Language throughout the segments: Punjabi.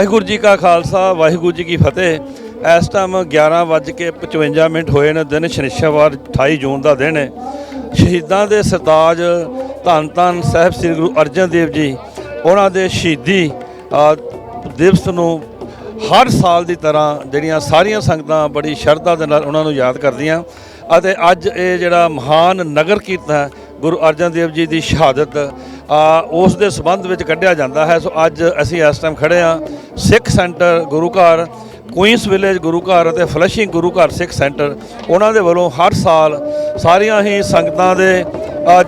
ਵਾਹਿਗੁਰੂ ਜੀ ਕਾ ਖਾਲਸਾ, ਵਾਹਿਗੁਰੂ ਜੀ ਕੀ ਫਤਿਹ। ਇਸ ਟਾਈਮ 11:55 ਮਿੰਟ ਹੋਏ ਨੇ, ਦਿਨ ਸ਼ਨੀਚਰਵਾਰ 28 ਜੂਨ ਦਾ ਦਿਨ ਹੈ। ਸ਼ਹੀਦਾਂ ਦੇ ਸਰਤਾਜ ਧੰਨ ਧੰਨ ਸਾਹਿਬ ਸ੍ਰੀ ਗੁਰੂ ਅਰਜਨ ਦੇਵ ਜੀ, ਉਹਨਾਂ ਦੇ ਸ਼ਹੀਦੀ ਦਿਵਸ ਨੂੰ ਹਰ ਸਾਲ ਦੀ ਤਰ੍ਹਾਂ ਜਿਹੜੀਆਂ ਸਾਰੀਆਂ ਸੰਗਤਾਂ ਬੜੀ ਸ਼ਰਧਾ ਦੇ ਨਾਲ ਉਹਨਾਂ ਨੂੰ ਯਾਦ ਕਰਦੀਆਂ। ਅਤੇ ਅੱਜ ਇਹ ਜਿਹੜਾ ਮਹਾਨ ਨਗਰ ਕੀਰਤਨ ਹੈ, ਗੁਰੂ ਅਰਜਨ ਦੇਵ ਜੀ ਦੀ ਸ਼ਹਾਦਤ ਉਸ ਦੇ ਸੰਬੰਧ ਵਿੱਚ ਕੱਢਿਆ ਜਾਂਦਾ ਹੈ। ਸੋ ਅੱਜ ਅਸੀਂ ਇਸ ਟਾਈਮ ਖੜੇ ਆ ਸਿੱਖ ਸੈਂਟਰ ਗੁਰੂ ਘਰ ਕੁਈਨਸ ਵਿਲੇਜ ਗੁਰੂ ਘਰ ਅਤੇ ਫਲਸ਼ਿੰਗ ਗੁਰੂ ਘਰ ਸਿੱਖ ਸੈਂਟਰ। ਉਹਨਾਂ ਦੇ ਵੱਲੋਂ ਹਰ ਸਾਲ ਸਾਰੀਆਂ ਹੀ ਸੰਗਤਾਂ ਦੇ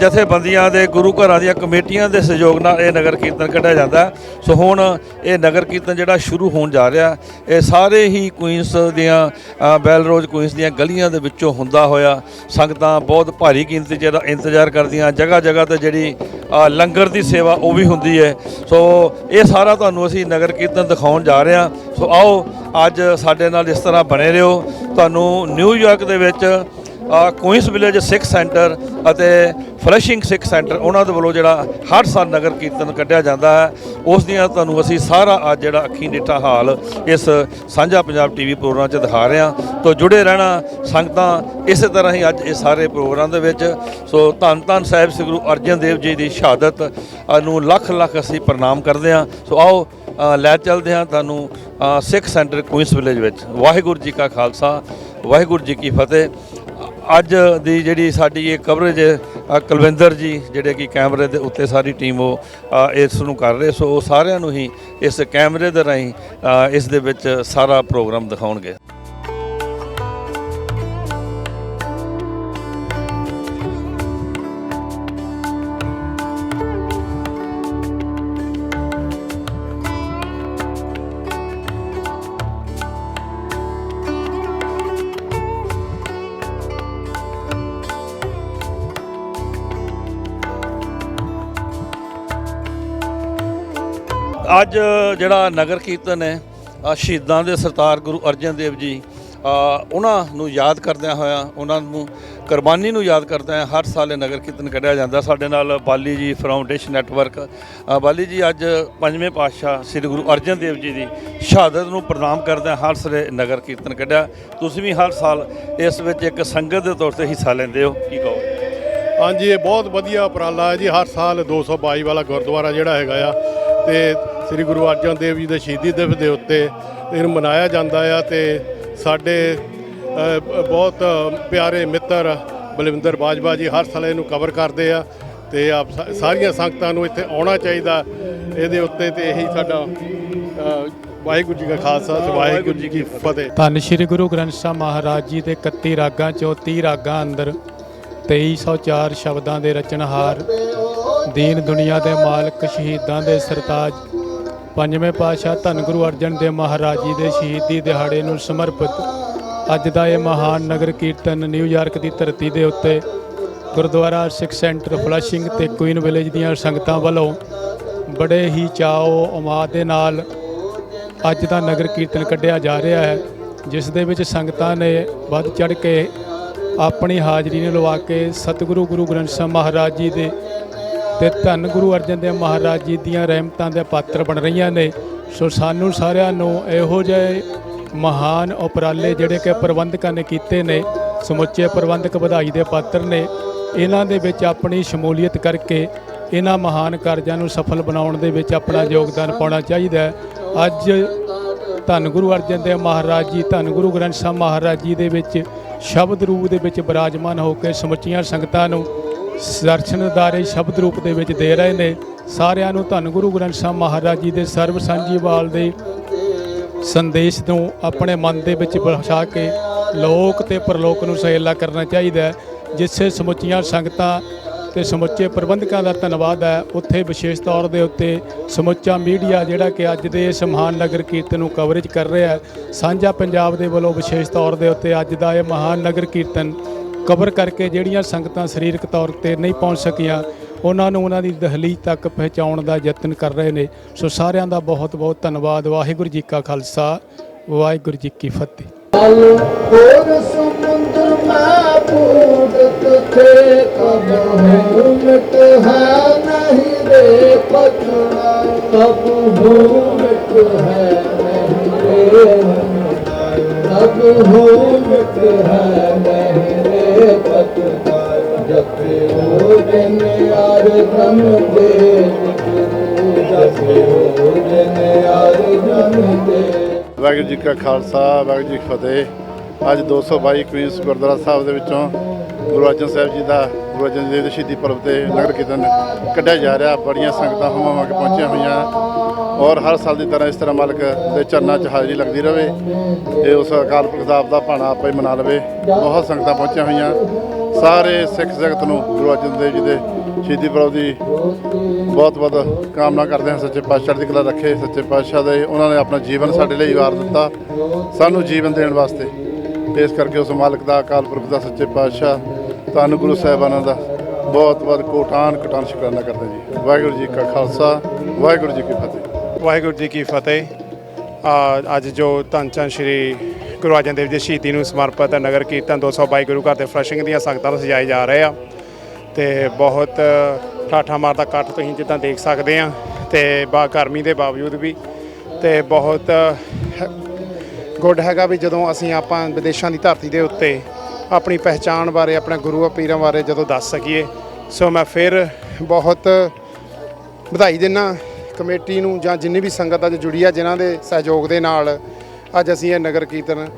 ਜਥੇਬੰਦੀਆਂ ਦੇ ਗੁਰੂ ਘਰਾਂ ਦੀਆਂ ਕਮੇਟੀਆਂ ਦੇ ਸਹਿਯੋਗ ਨਾਲ ਇਹ ਨਗਰ ਕੀਰਤਨ ਕੱਢਿਆ ਜਾਂਦਾ। ਸੋ ਹੁਣ ਇਹ ਨਗਰ ਕੀਰਤਨ ਜਿਹੜਾ ਸ਼ੁਰੂ ਹੋਣ ਜਾ ਰਿਹਾ, ਇਹ ਸਾਰੇ ਹੀ ਕੁਈਨਸ ਦੀਆਂ ਬੈਲਰੋਜ਼ ਬੈਲ ਦੀਆਂ ਗਲੀਆਂ ਦੇ ਵਿੱਚੋਂ ਹੁੰਦਾ ਹੋਇਆ ਸੰਗਤਾਂ ਬਹੁਤ ਭਾਰੀ ਗਿਣਤੀ 'ਚ ਇੰਤਜ਼ਾਰ ਕਰਦੀਆਂ ਜਗ੍ਹਾ ਜਗ੍ਹਾ ਤੇ ਜਿਹੜੀ ਲੰਗਰ ਦੀ ਸੇਵਾ ਉਹ ਵੀ ਹੁੰਦੀ ਹੈ। ਸੋ ਇਹ ਸਾਰਾ ਤੁਹਾਨੂੰ ਅਸੀਂ ਨਗਰ ਕੀਰਤਨ ਦਿਖਾਉਣ ਜਾ ਰਹੇ ਹਾਂ। ਸੋ ਆਓ, ਅੱਜ ਸਾਡੇ ਨਾਲ ਇਸ ਤਰ੍ਹਾਂ ਬਣੇ ਰਹੋ। ਤੁਹਾਨੂੰ ਨਿਊਯਾਰਕ ਦੇ ਵਿੱਚ ਅ, ਵਿਲੇਜ ਸਿੱਖ ਸੈਂਟਰ ਅਤੇ ਫਲੈਸ਼ਿੰਗ ਸਿੱਖ ਸੈਂਟਰ ਉਹਨਾਂ ਦੇ ਵੱਲੋਂ ਜਿਹੜਾ ਹਰ ਸਾਲ ਨਗਰ ਕੀਰਤਨ ਕੱਢਿਆ ਜਾਂਦਾ ਹੈ। ਉਸ ਦੀਆਂ ਤੁਹਾਨੂੰ ਅਸੀਂ ਸਾਰਾ ਅੱਜ ਜਿਹੜਾ ਅੱਖੀਂ ਡਿੱਠਾ ਹਾਲ ਇਸ ਸਾਂਝਾ ਪੰਜਾਬ ਟੀਵੀ ਪ੍ਰੋਗਰਾਮ 'ਚ ਦਿਖਾ ਰਹੇ ਹਾਂ। ਤੋਂ ਜੁੜੇ ਰਹਿਣਾ ਸੰਗਤਾਂ ਇਸੇ ਤਰ੍ਹਾਂ ਹੀ ਅੱਜ ਇਹ ਸਾਰੇ ਪ੍ਰੋਗਰਾਮ ਦੇ ਵਿੱਚ। ਸੋ ਧੰਨ ਧੰਨ ਸਾਹਿਬ ਸ੍ਰੀ ਗੁਰੂ ਅਰਜਨ ਦੇਵ ਜੀ ਦੀ ਸ਼ਹਾਦਤ ਨੂੰ ਲੱਖ ਲੱਖ ਅਸੀਂ ਪ੍ਰਣਾਮ ਕਰਦੇ ਹਾਂ। ਸੋ ਆਓ ਲੈ ਚੱਲਦੇ ਹਾਂ ਤੁਹਾਨੂੰ ਸਿੱਖ ਸੈਂਟਰ ਕੁਈਨਸ ਵਿਲੇਜ ਵਿੱਚ। ਵਾਹਿਗੁਰੂ ਜੀ ਕਾ ਖਾਲਸਾ ਵਾਹਿਗੁਰੂ ਜੀ ਕੀ ਫਤਿਹ। ਅੱਜ ਦੀ ਜਿਹੜੀ ਸਾਡੀ ਇਹ ਕਵਰੇਜ ਅ, ਕੁਲਵਿੰਦਰ ਜੀ ਜਿਹੜੇ ਕਿ ਕੈਮਰੇ ਦੇ ਉੱਤੇ ਸਾਰੀ ਟੀਮ ਉਹ ਇਸ ਨੂੰ ਕਰ ਰਹੇ ਸੋ ਉਹ ਸਾਰਿਆਂ ਨੂੰ ਹੀ ਇਸ ਕੈਮਰੇ ਦੇ ਰਾਹੀਂ ਇਸ ਦੇ ਵਿੱਚ ਸਾਰਾ ਪ੍ਰੋਗਰਾਮ ਦਿਖਾਉਣਗੇ। ਅੱਜ ਜਿਹੜਾ ਨਗਰ ਕੀਰਤਨ ਹੈ ਸ਼ਹੀਦਾਂ ਦੇ ਸਰਤਾਰ ਗੁਰੂ ਅਰਜਨ ਦੇਵ ਜੀ ਉਹਨਾਂ ਨੂੰ ਯਾਦ ਕਰਦਿਆਂ ਹੋਇਆ, ਉਹਨਾਂ ਨੂੰ ਕੁਰਬਾਨੀ ਨੂੰ ਯਾਦ ਕਰਦਿਆਂ ਹਰ ਸਾਲ ਇਹ ਨਗਰ ਕੀਰਤਨ ਕੱਢਿਆ ਜਾਂਦਾ। ਸਾਡੇ ਨਾਲ ਬਾਲੀ ਜੀ ਫਾਊਂਡੇਸ਼ਨ ਨੈਟਵਰਕ ਬਾਲੀ ਜੀ ਅੱਜ ਪੰਜਵੇਂ ਪਾਤਸ਼ਾਹ ਸ੍ਰੀ ਗੁਰੂ ਅਰਜਨ ਦੇਵ ਜੀ ਦੀ ਸ਼ਹਾਦਤ ਨੂੰ ਪ੍ਰਣਾਮ ਕਰਦਿਆਂ ਹਰ ਸਾਲ ਨਗਰ ਕੀਰਤਨ ਕੱਢਿਆ। ਤੁਸੀਂ ਵੀ ਹਰ ਸਾਲ ਇਸ ਵਿੱਚ ਇੱਕ ਸੰਗਤ ਦੇ ਤੌਰ ਤੇ ਹਿੱਸਾ ਲੈਂਦੇ ਹੋ, ਕੀ ਕਹੋ ਹਾਂਜੀ, ਇਹ ਬਹੁਤ ਵਧੀਆ ਉਪਰਾਲਾ ਹੈ ਜੀ। ਹਰ ਸਾਲ 222 ਵਾਲਾ ਗੁਰਦੁਆਰਾ ਜਿਹੜਾ ਹੈਗਾ ਆ, ਤੇ ਸ੍ਰੀ ਗੁਰੂ ਅਰਜਨ ਦੇਵ ਜੀ ਦੇ ਸ਼ਹੀਦੀ ਦਿਵਸ ਦੇ ਉੱਤੇ ਇਹਨੂੰ ਮਨਾਇਆ ਜਾਂਦਾ ਆ ਤੇ ਸਾਡੇ ਬਹੁਤ ਪਿਆਰੇ ਮਿੱਤਰ ਬਲਵਿੰਦਰ ਬਾਜਵਾ ਜੀ ਹਰ ਸਾਲ ਇਹਨੂੰ ਕਵਰ ਕਰਦੇ ਆ ਤੇ ਆਪ ਸਾਰੀਆਂ ਸੰਗਤਾਂ ਨੂੰ ਇੱਥੇ ਆਉਣਾ ਚਾਹੀਦਾ ਇਹਦੇ ਉੱਤੇ ਤੇ ਇਹੀ ਸਾਡਾ ਵਾਹਿਗੁਰੂ ਜੀ ਕਾ ਖਾਲਸਾ ਤੇ ਵਾਹਿਗੁਰੂ ਜੀ ਕੀ ਫਤਿਹ। ਧੰਨ ਸ਼੍ਰੀ ਗੁਰੂ ਗ੍ਰੰਥ ਸਾਹਿਬ ਮਹਾਰਾਜ ਜੀ ਦੇ 31 ਰਾਗਾਂ ਚੋਂ 30 ਰਾਗਾਂ ਅੰਦਰ 2304 ਸ਼ਬਦਾਂ ਦੇ ਰਚਨਹਾਰ, ਦੀਨ ਦੁਨੀਆ ਦੇ ਮਾਲਕ, ਸ਼ਹੀਦਾਂ ਦੇ ਸਰਤਾਜ ਪੰਜਵੇਂ ਪਾਤਸ਼ਾਹ ਧੰਨ ਗੁਰੂ ਅਰਜਨ ਦੇਵ ਮਹਾਰਾਜ ਜੀ ਦੇ ਸ਼ਹੀਦੀ ਦਿਹਾੜੇ ਨੂੰ ਸਮਰਪਿਤ ਅੱਜ ਦਾ ਇਹ ਮਹਾਨ ਨਗਰ ਕੀਰਤਨ ਨਿਊਯਾਰਕ ਦੀ ਧਰਤੀ ਦੇ ਉੱਤੇ ਗੁਰਦੁਆਰਾ ਸਿੱਖ ਸੈਂਟਰ ਫਲੈਸ਼ਿੰਗ ਤੇ ਕੁਈਨ ਵਿਲੇਜ ਦੀਆਂ ਸੰਗਤਾਂ ਵੱਲੋਂ ਬੜੇ ਹੀ ਚਾਓ ਉਮਾਦ ਦੇ ਨਾਲ ਅੱਜ ਦਾ ਨਗਰ ਕੀਰਤਨ ਕੱਢਿਆ ਜਾ ਰਿਹਾ ਹੈ, ਜਿਸ ਦੇ ਵਿੱਚ ਸੰਗਤਾਂ ਨੇ ਵੱਧ ਚੜ ਕੇ ਆਪਣੀ ਹਾਜ਼ਰੀ ਨੂੰ ਲਵਾ ਕੇ ਸਤਿਗੁਰੂ ਗੁਰੂ ਗ੍ਰੰਥ ਸਾਹਿਬ ਮਹਾਰਾਜ ਜੀ ਦੇ ਤੇ ਧੰਨ ਗੁਰੂ ਅਰਜਨ ਦੇਵ ਮਹਾਰਾਜ ਜੀ ਦੀਆਂ ਰਹਿਮਤਾਂ ਦੇ ਪਾਤਰ ਬਣ ਰਹੀਆਂ ਨੇ। ਸੋ ਸਾਨੂੰ ਸਾਰਿਆਂ ਨੂੰ ਇਹੋ ਜਿਹੇ ਮਹਾਨ ਉਪਰਾਲੇ ਜਿਹੜੇ ਕਿ ਪ੍ਰਬੰਧਕਾਂ ਨੇ ਕੀਤੇ ਨੇ, ਸਮੁੱਚੇ ਪ੍ਰਬੰਧਕ ਵਧਾਈ ਦੇ ਪਾਤਰ ਨੇ, ਇਹਨਾਂ ਦੇ ਵਿੱਚ ਆਪਣੀ ਸ਼ਮੂਲੀਅਤ ਕਰਕੇ ਇਹਨਾਂ ਮਹਾਨ ਕਾਰਜਾਂ ਨੂੰ ਸਫਲ ਬਣਾਉਣ ਦੇ ਵਿੱਚ ਆਪਣਾ ਯੋਗਦਾਨ ਪਾਉਣਾ ਚਾਹੀਦਾ ਹੈ। ਅੱਜ ਧੰਨ ਗੁਰੂ ਅਰਜਨ ਦੇਵ ਮਹਾਰਾਜ ਜੀ, ਧੰਨ ਗੁਰੂ ਗ੍ਰੰਥ ਸਾਹਿਬ ਮਹਾਰਾਜ ਜੀ ਦੇ ਵਿੱਚ ਸ਼ਬਦ ਰੂਪ ਦੇ ਵਿੱਚ ਬਿਰਾਜਮਾਨ ਹੋ ਕੇ ਸਮੁੱਚੀਆਂ ਸੰਗਤਾਂ ਨੂੰ ਦਰਸ਼ਨ ਅਦਾਰੇ ਸ਼ਬਦ ਰੂਪ ਦੇ ਵਿੱਚ ਦੇ ਰਹੇ ਨੇ। ਸਾਰਿਆਂ ਨੂੰ ਧੰਨ ਗੁਰੂ ਗ੍ਰੰਥ ਸਾਹਿਬ ਮਹਾਰਾਜ ਜੀ ਦੇ ਸਰਬ ਸਾਂਝੀਵਾਲ ਦੇ ਸੰਦੇਸ਼ ਨੂੰ ਆਪਣੇ ਮਨ ਦੇ ਵਿੱਚ ਵਸਾ ਕੇ ਲੋਕ ਤੇ ਪਰਲੋਕ ਨੂੰ ਸਹੇਲਾ ਕਰਨਾ ਚਾਹੀਦਾ ਹੈ। ਜਿੱਥੇ ਸਮੁੱਚੀਆਂ ਸੰਗਤਾਂ ਤੇ ਸਮੁੱਚੇ ਪ੍ਰਬੰਧਕਾਂ ਦਾ ਧੰਨਵਾਦ ਹੈ, ਉੱਥੇ ਵਿਸ਼ੇਸ਼ ਤੌਰ ਦੇ ਉੱਤੇ ਸਮੁੱਚਾ ਮੀਡੀਆ ਜਿਹੜਾ ਕਿ ਅੱਜ ਦੇ ਇਸ ਮਹਾਨ ਨਗਰ ਕੀਰਤਨ ਨੂੰ ਕਵਰੇਜ ਕਰ ਰਿਹਾ ਹੈ। ਸਾਂਝਾ ਪੰਜਾਬ ਦੇ ਵੱਲੋਂ ਵਿਸ਼ੇਸ਼ ਤੌਰ ਦੇ ਉੱਤੇ ਅੱਜ ਦਾ ਇਹ ਮਹਾਨ ਨਗਰ ਕੀਰਤਨ ਕਵਰ ਕਰਕੇ ਜਿਹੜੀਆਂ ਸੰਗਤਾਂ ਸਰੀਰਕ ਤੌਰ ਤੇ ਨਹੀਂ ਪਹੁੰਚ ਸਕੀਆਂ, ਉਹਨਾਂ ਨੂੰ ਉਹਨਾਂ ਦੀ ਦਹਲੀ ਤੱਕ ਪਹੁੰਚਾਉਣ ਦਾ ਯਤਨ ਕਰ ਰਹੇ ਨੇ। ਸੋ ਸਾਰਿਆਂ ਦਾ ਬਹੁਤ ਬਹੁਤ ਧੰਨਵਾਦ। ਵਾਹਿਗੁਰੂ ਜੀ ਕਾ ਖਾਲਸਾ, ਵਾਹਿਗੁਰੂ ਜੀ ਕੀ ਫਤਿਹ। ਹੋਰ ਵਾਹਿਗੁਰੂ ਜੀ ਕਾ ਖਾਲਸਾ, ਵਾਹਿਗੁਰੂ ਜੀ ਕੀ ਫਤਿਹ। ਅੱਜ 222 ਕਵੀਸ ਗੁਰਦੁਆਰਾ ਸਾਹਿਬ ਦੇ ਵਿੱਚੋਂ ਗੁਰੂ ਅਰਜਨ ਸਾਹਿਬ ਜੀ ਦਾ, ਗੁਰੂ ਅਰਜਨ ਦੇਵ ਦੇ ਸ਼ਹੀਦੀ ਪਰਬ ਤੇ ਨਗਰ ਕੀਰਤਨ ਕੱਢਿਆ ਜਾ ਰਿਹਾ। ਬੜੀਆਂ ਸੰਗਤਾਂ ਹਮਾਵਾਂ ਕੇ ਪਹੁੰਚੀਆਂ ਹੋਈਆਂ ਔਰ ਹਰ ਸਾਲ ਦੀ ਤਰ੍ਹਾਂ ਇਸ ਤਰ੍ਹਾਂ ਮਾਲਕ ਦੇ ਚਰਨਾਂ 'ਚ ਹਾਜ਼ਰੀ ਲੱਗਦੀ ਰਹੇ ਇਹ ਉਸ ਅਕਾਲ ਪੁਰਖ ਸਾਹਿਬ ਦਾ ਭਾਣਾ ਆਪੇ ਹੀ ਮਨਾ ਲਵੇ। ਬਹੁਤ ਸੰਗਤਾਂ ਪਹੁੰਚੀਆਂ ਹੋਈਆਂ। ਸਾਰੇ ਸਿੱਖ ਜਗਤ ਨੂੰ ਗੁਰੂ ਅਰਜਨ ਦੇਵ ਜੀ ਦੇ ਸ਼ਹੀਦੀ ਪੁਰਬ ਦੀ ਬਹੁਤ ਬਹੁਤ ਕਾਮਨਾ ਕਰਦੇ ਹਾਂ ਸੱਚੇ ਪਾਤਸ਼ਾਹ ਦੀ ਕਲਾ ਰੱਖੇ, ਸੱਚੇ ਪਾਤਸ਼ਾਹ ਦੇ ਉਹਨਾਂ ਨੇ ਆਪਣਾ ਜੀਵਨ ਸਾਡੇ ਲਈ ਵਾਰ ਦਿੱਤਾ, ਸਾਨੂੰ ਜੀਵਨ ਦੇਣ ਵਾਸਤੇ। ਇਸ ਕਰਕੇ ਉਸ ਮਾਲਕ ਦਾ, ਅਕਾਲ ਪੁਰਖ ਦਾ, ਸੱਚੇ ਪਾਤਸ਼ਾਹ, ਧੰਨ ਗੁਰੂ ਸਾਹਿਬਾਨਾਂ ਦਾ ਬਹੁਤ ਬਹੁਤ ਕੋਟਾਨ ਕੋਟਾਨ ਸ਼ੁਕਰਾਨਾ ਕਰਦੇ ਜੀ। ਵਾਹਿਗੁਰੂ ਜੀ ਕਾ ਖਾਲਸਾ, ਵਾਹਿਗੁਰੂ ਜੀ ਕੀ ਫਤਿਹ। ਵਾਹਿਗੁਰੂ ਜੀ ਕੀ ਫਤਿਹ। ਅੱਜ ਜੋ ਧੰਨ ਚੰਦ ਸ਼੍ਰੀ ਗੁਰੂ ਅਰਜਨ ਦੇਵ ਜੀ ਸ਼ਹੀਦੀ ਨੂੰ ਸਮਰਪਿਤ ਨਗਰ ਕੀਰਤਨ 222 ਗੁਰੂ ਘਰ ਦੇ ਫਲਸ਼ਿੰਗ ਦੀਆਂ ਸੰਗਤਾਂ ਨੂੰ ਸਜਾਏ ਜਾ ਰਹੇ ਆ। ਤੇ ਬਹੁਤ ਠਾਠਾ ਮਾਰਦਾ ਇਕੱਠ ਤੁਸੀਂ ਜਿੱਦਾਂ ਦੇਖ ਸਕਦੇ ਆ ਤੇ ਬਾ ਗਰਮੀ ਦੇ ਬਾਵਜੂਦ ਵੀ ਤੇ ਬਹੁਤ ਗੁੱਡ ਹੈਗਾ ਵੀ ਜਦੋਂ ਅਸੀਂ ਆਪਾਂ ਵਿਦੇਸ਼ਾਂ ਦੀ ਧਰਤੀ ਦੇ ਉੱਤੇ ਆਪਣੀ ਪਹਿਚਾਣ ਬਾਰੇ, ਆਪਣੇ ਗੁਰੂ ਪੀਰਾਂ ਬਾਰੇ ਜਦੋਂ ਦੱਸ ਸਕੀਏ, ਸੋ ਮੈਂ ਫਿਰ ਬਹੁਤ ਵਧਾਈ ਦਿੰਨਾ ਕਮੇਟੀ ਨੂੰ ਜਾਂ ਜਿੰਨੀ ਵੀ ਸੰਗਤ ਅੱਜ ਜੁੜੀ ਆ, ਜਿਨ੍ਹਾਂ ਦੇ ਸਹਿਯੋਗ ਦੇ ਨਾਲ ਅੱਜ ਅਸੀਂ ਇਹ ਨਗਰ ਕੀਰਤਨ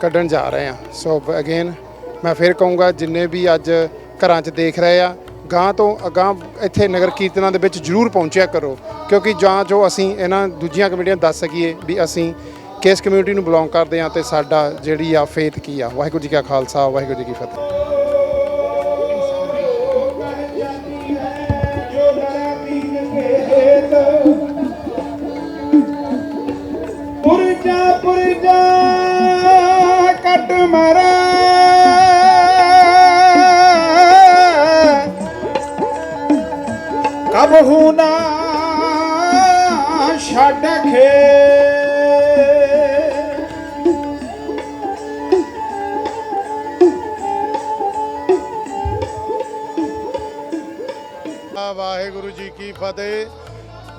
ਕੱਢਣ ਜਾ ਰਹੇ ਹਾਂ ਸੋ ਅਗੇਨ ਮੈਂ ਫਿਰ ਕਹੂੰਗਾ, ਜਿੰਨੇ ਵੀ ਅੱਜ ਘਰਾਂ 'ਚ ਦੇਖ ਰਹੇ ਆ। ਗਾਂ ਤੋਂ ਅਗਾਂ ਇੱਥੇ ਨਗਰ ਕੀਰਤਨਾਂ ਦੇ ਵਿੱਚ ਜ਼ਰੂਰ ਪਹੁੰਚਿਆ ਕਰੋ, ਕਿਉਂਕਿ ਜਾਂ ਜੋ ਅਸੀਂ ਇਹਨਾਂ ਦੂਜੀਆਂ ਕਮੇਟੀਆਂ ਦੱਸ ਸਕੀਏ ਵੀ ਅਸੀਂ ਕਿਸ ਕਮਿਊਨਿਟੀ ਨੂੰ ਬਿਲੋਂਗ ਕਰਦੇ ਆ ਤੇ ਸਾਡਾ ਜਿਹੜੀ ਆ ਫੇਥ ਕੀ ਆ। ਵਾਹਿਗੁਰੂ ਜੀ ਕਾ ਖਾਲਸਾ, ਵਾਹਿਗੁਰੂ ਜੀ ਕੀ ਫਤਿਹ। ਪੁਰਜਾ ਪੁਰਜਾ, ਕੱਟ ਮਰਾ। ਕਬ ਨਾ ਛੱਡ ਖੇ ਵਾਹਿਗੁਰੂ ਜੀ ਕੀ ਫਤਿਹ।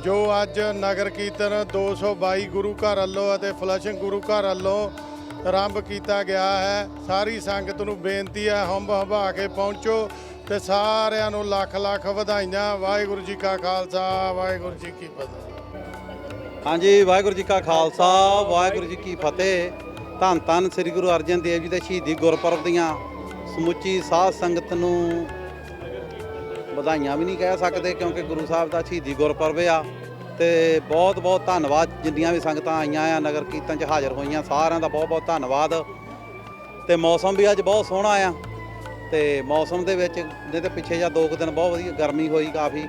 ਜੋ ਅੱਜ ਨਗਰ ਕੀਰਤਨ 222 ਗੁਰੂ ਘਰ ਵੱਲੋਂ ਅਤੇ ਫਲਸ਼ਿੰਗ ਗੁਰੂ ਘਰ ਵੱਲੋਂ ਆਰੰਭ ਕੀਤਾ ਗਿਆ ਹੈ, ਸਾਰੀ ਸੰਗਤ ਨੂੰ ਬੇਨਤੀ ਹੈ ਹੰਬ ਹੰਬਾ ਕੇ ਪਹੁੰਚੋ। ਤੇ ਸਾਰਿਆਂ ਨੂੰ ਲੱਖ ਲੱਖ ਵਧਾਈਆਂ, ਵਾਹਿਗੁਰੂ ਜੀ ਕਾ ਖਾਲਸਾ, ਵਾਹਿਗੁਰੂ ਜੀ ਕੀ ਫਤਿਹ। ਹਾਂਜੀ, ਵਾਹਿਗੁਰੂ ਜੀ ਕਾ ਖਾਲਸਾ, ਵਾਹਿਗੁਰੂ ਜੀ ਕੀ ਫਤਿਹ। ਧੰਨ ਧੰਨ ਸ੍ਰੀ ਗੁਰੂ ਅਰਜਨ ਦੇਵ ਜੀ ਦੇ ਸ਼ਹੀਦੀ ਗੁਰਪੁਰਬ ਦੀਆਂ ਸਮੁੱਚੀ ਸਾਧ ਸੰਗਤ ਨੂੰ ਵਧਾਈਆਂ ਵੀ ਨਹੀਂ ਕਹਿ ਸਕਦੇ ਕਿਉਂਕਿ ਗੁਰੂ ਸਾਹਿਬ ਦਾ ਸ਼ਹੀਦੀ ਗੁਰਪੁਰਬ ਆ ਤੇ ਬਹੁਤ ਬਹੁਤ ਧੰਨਵਾਦ ਜਿੰਨੀਆਂ ਵੀ ਸੰਗਤਾਂ ਆਈਆਂ ਆ, ਨਗਰ ਕੀਰਤਨ 'ਚ ਹਾਜ਼ਰ ਹੋਈਆਂ, ਸਾਰਿਆਂ ਦਾ ਬਹੁਤ ਬਹੁਤ ਧੰਨਵਾਦ। ਤੇ ਮੌਸਮ ਵੀ ਅੱਜ ਬਹੁਤ ਸੋਹਣਾ ਆ। ਤੇ ਮੌਸਮ ਦੇ ਵਿੱਚ ਨਹੀਂ ਤੇ ਪਿੱਛੇ ਜਾਂ ਦੋ ਕੁ ਦਿਨ ਬਹੁਤ ਵਧੀਆ ਗਰਮੀ ਹੋਈ ਕਾਫੀ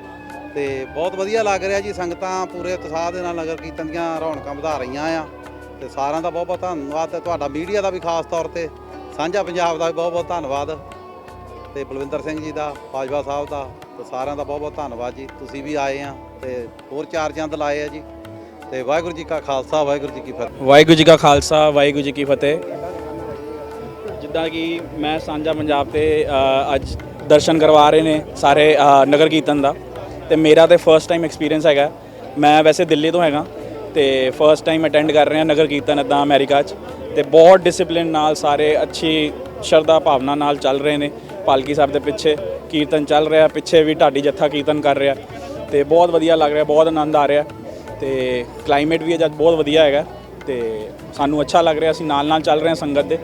ਤੇ ਬਹੁਤ ਵਧੀਆ ਲੱਗ ਰਿਹਾ ਜੀ ਸੰਗਤਾਂ ਪੂਰੇ ਉਤਸ਼ਾਹ ਦੇ ਨਾਲ ਨਗਰ ਕੀਰਤਨ ਦੀਆਂ ਰੌਣਕਾਂ ਵਧਾ ਰਹੀਆਂ ਆ ਤੇ ਸਾਰਿਆਂ ਦਾ ਬਹੁਤ ਬਹੁਤ ਧੰਨਵਾਦ ਤੇ ਤੁਹਾਡਾ ਮੀਡੀਆ ਦਾ ਵੀ ਖਾਸ ਤੌਰ ਤੇ ਸਾਂਝਾ ਪੰਜਾਬ ਦਾ ਵੀ ਬਹੁਤ ਬਹੁਤ ਧੰਨਵਾਦ ਤੇ ਬਲਵਿੰਦਰ ਸਿੰਘ ਜੀ ਦਾ ਬਾਜਵਾ ਸਾਹਿਬ ਦਾ ਤੇ ਸਾਰਿਆਂ ਦਾ ਬਹੁਤ ਬਹੁਤ ਧੰਨਵਾਦ ਜੀ। ਤੁਸੀਂ ਵੀ ਆਏ ਆ ਤੇ ਹੋਰ ਚਾਰ ਚੰਦ ਲਾਏ ਆ ਜੀ ਤੇ ਵਾਹਿਗੁਰੂ ਜੀ ਕਾ ਖਾਲਸਾ, ਵਾਹਿਗੁਰੂ ਜੀ ਕੀ ਫਤਿਹ। ਵਾਹਿਗੁਰੂ ਜੀ ਕਾ ਖਾਲਸਾ, ਵਾਹਿਗੁਰੂ ਜੀ ਕੀ ਫਤਿਹ। ਜਿੱਦਾਂ ਕਿ ਮੈਂ ਸਾਂਝਾ ਪੰਜਾਬ ਤੇ ਅੱਜ ਦਰਸ਼ਨ ਕਰਵਾ ਰਹੇ ਨੇ ਸਾਰੇ ਨਗਰ ਕੀਰਤਨ ਦਾ। ਤੇ ਮੇਰਾ ਤੇ ਫਰਸਟ ਟਾਈਮ ਐਕਸਪੀਰੀਅੰਸ ਹੈਗਾ। ਮੈਂ ਵੈਸੇ ਦਿੱਲੀ ਤੋਂ ਹੈਗਾ। ਤੇ ਫਰਸਟ ਟਾਈਮ ਅਟੈਂਡ ਕਰ ਰਹੇ ਹਾਂ ਨਗਰ ਕੀਰਤਨ ਇੱਦਾਂ ਅਮਰੀਕਾ 'ਚ। ਤੇ ਬਹੁਤ ਡਿਸਪਲਿਨ ਨਾਲ ਸਾਰੇ ਅੱਛੀ ਸ਼ਰਧਾ ਭਾਵਨਾ ਨਾਲ ਚੱਲ ਰਹੇ ਨੇ ਪਾਲਕੀ ਸਾਹਿਬ ਦੇ ਪਿੱਛੇ। ਕੀਰਤਨ ਚੱਲ ਰਿਹਾ, ਪਿੱਛੇ ਵੀ ਢਾਡੀ ਜੱਥਾ ਕੀਰਤਨ ਕਰ ਰਿਹਾ। ਤੇ ਬਹੁਤ ਵਧੀਆ ਲੱਗ ਰਿਹਾ, ਬਹੁਤ ਆਨੰਦ ਆ ਰਿਹਾ। ਤੇ ਕਲਾਈਮੇਟ ਵੀ ਅੱਜ ਬਹੁਤ ਵਧੀਆ ਹੈਗਾ। ਤੇ ਸਾਨੂੰ ਅੱਛਾ ਲੱਗ ਰਿਹਾ, ਅਸੀਂ ਨਾਲ ਨਾਲ ਚੱਲ ਰਹੇ ਹਾਂ ਸੰਗਤ ਦੇ।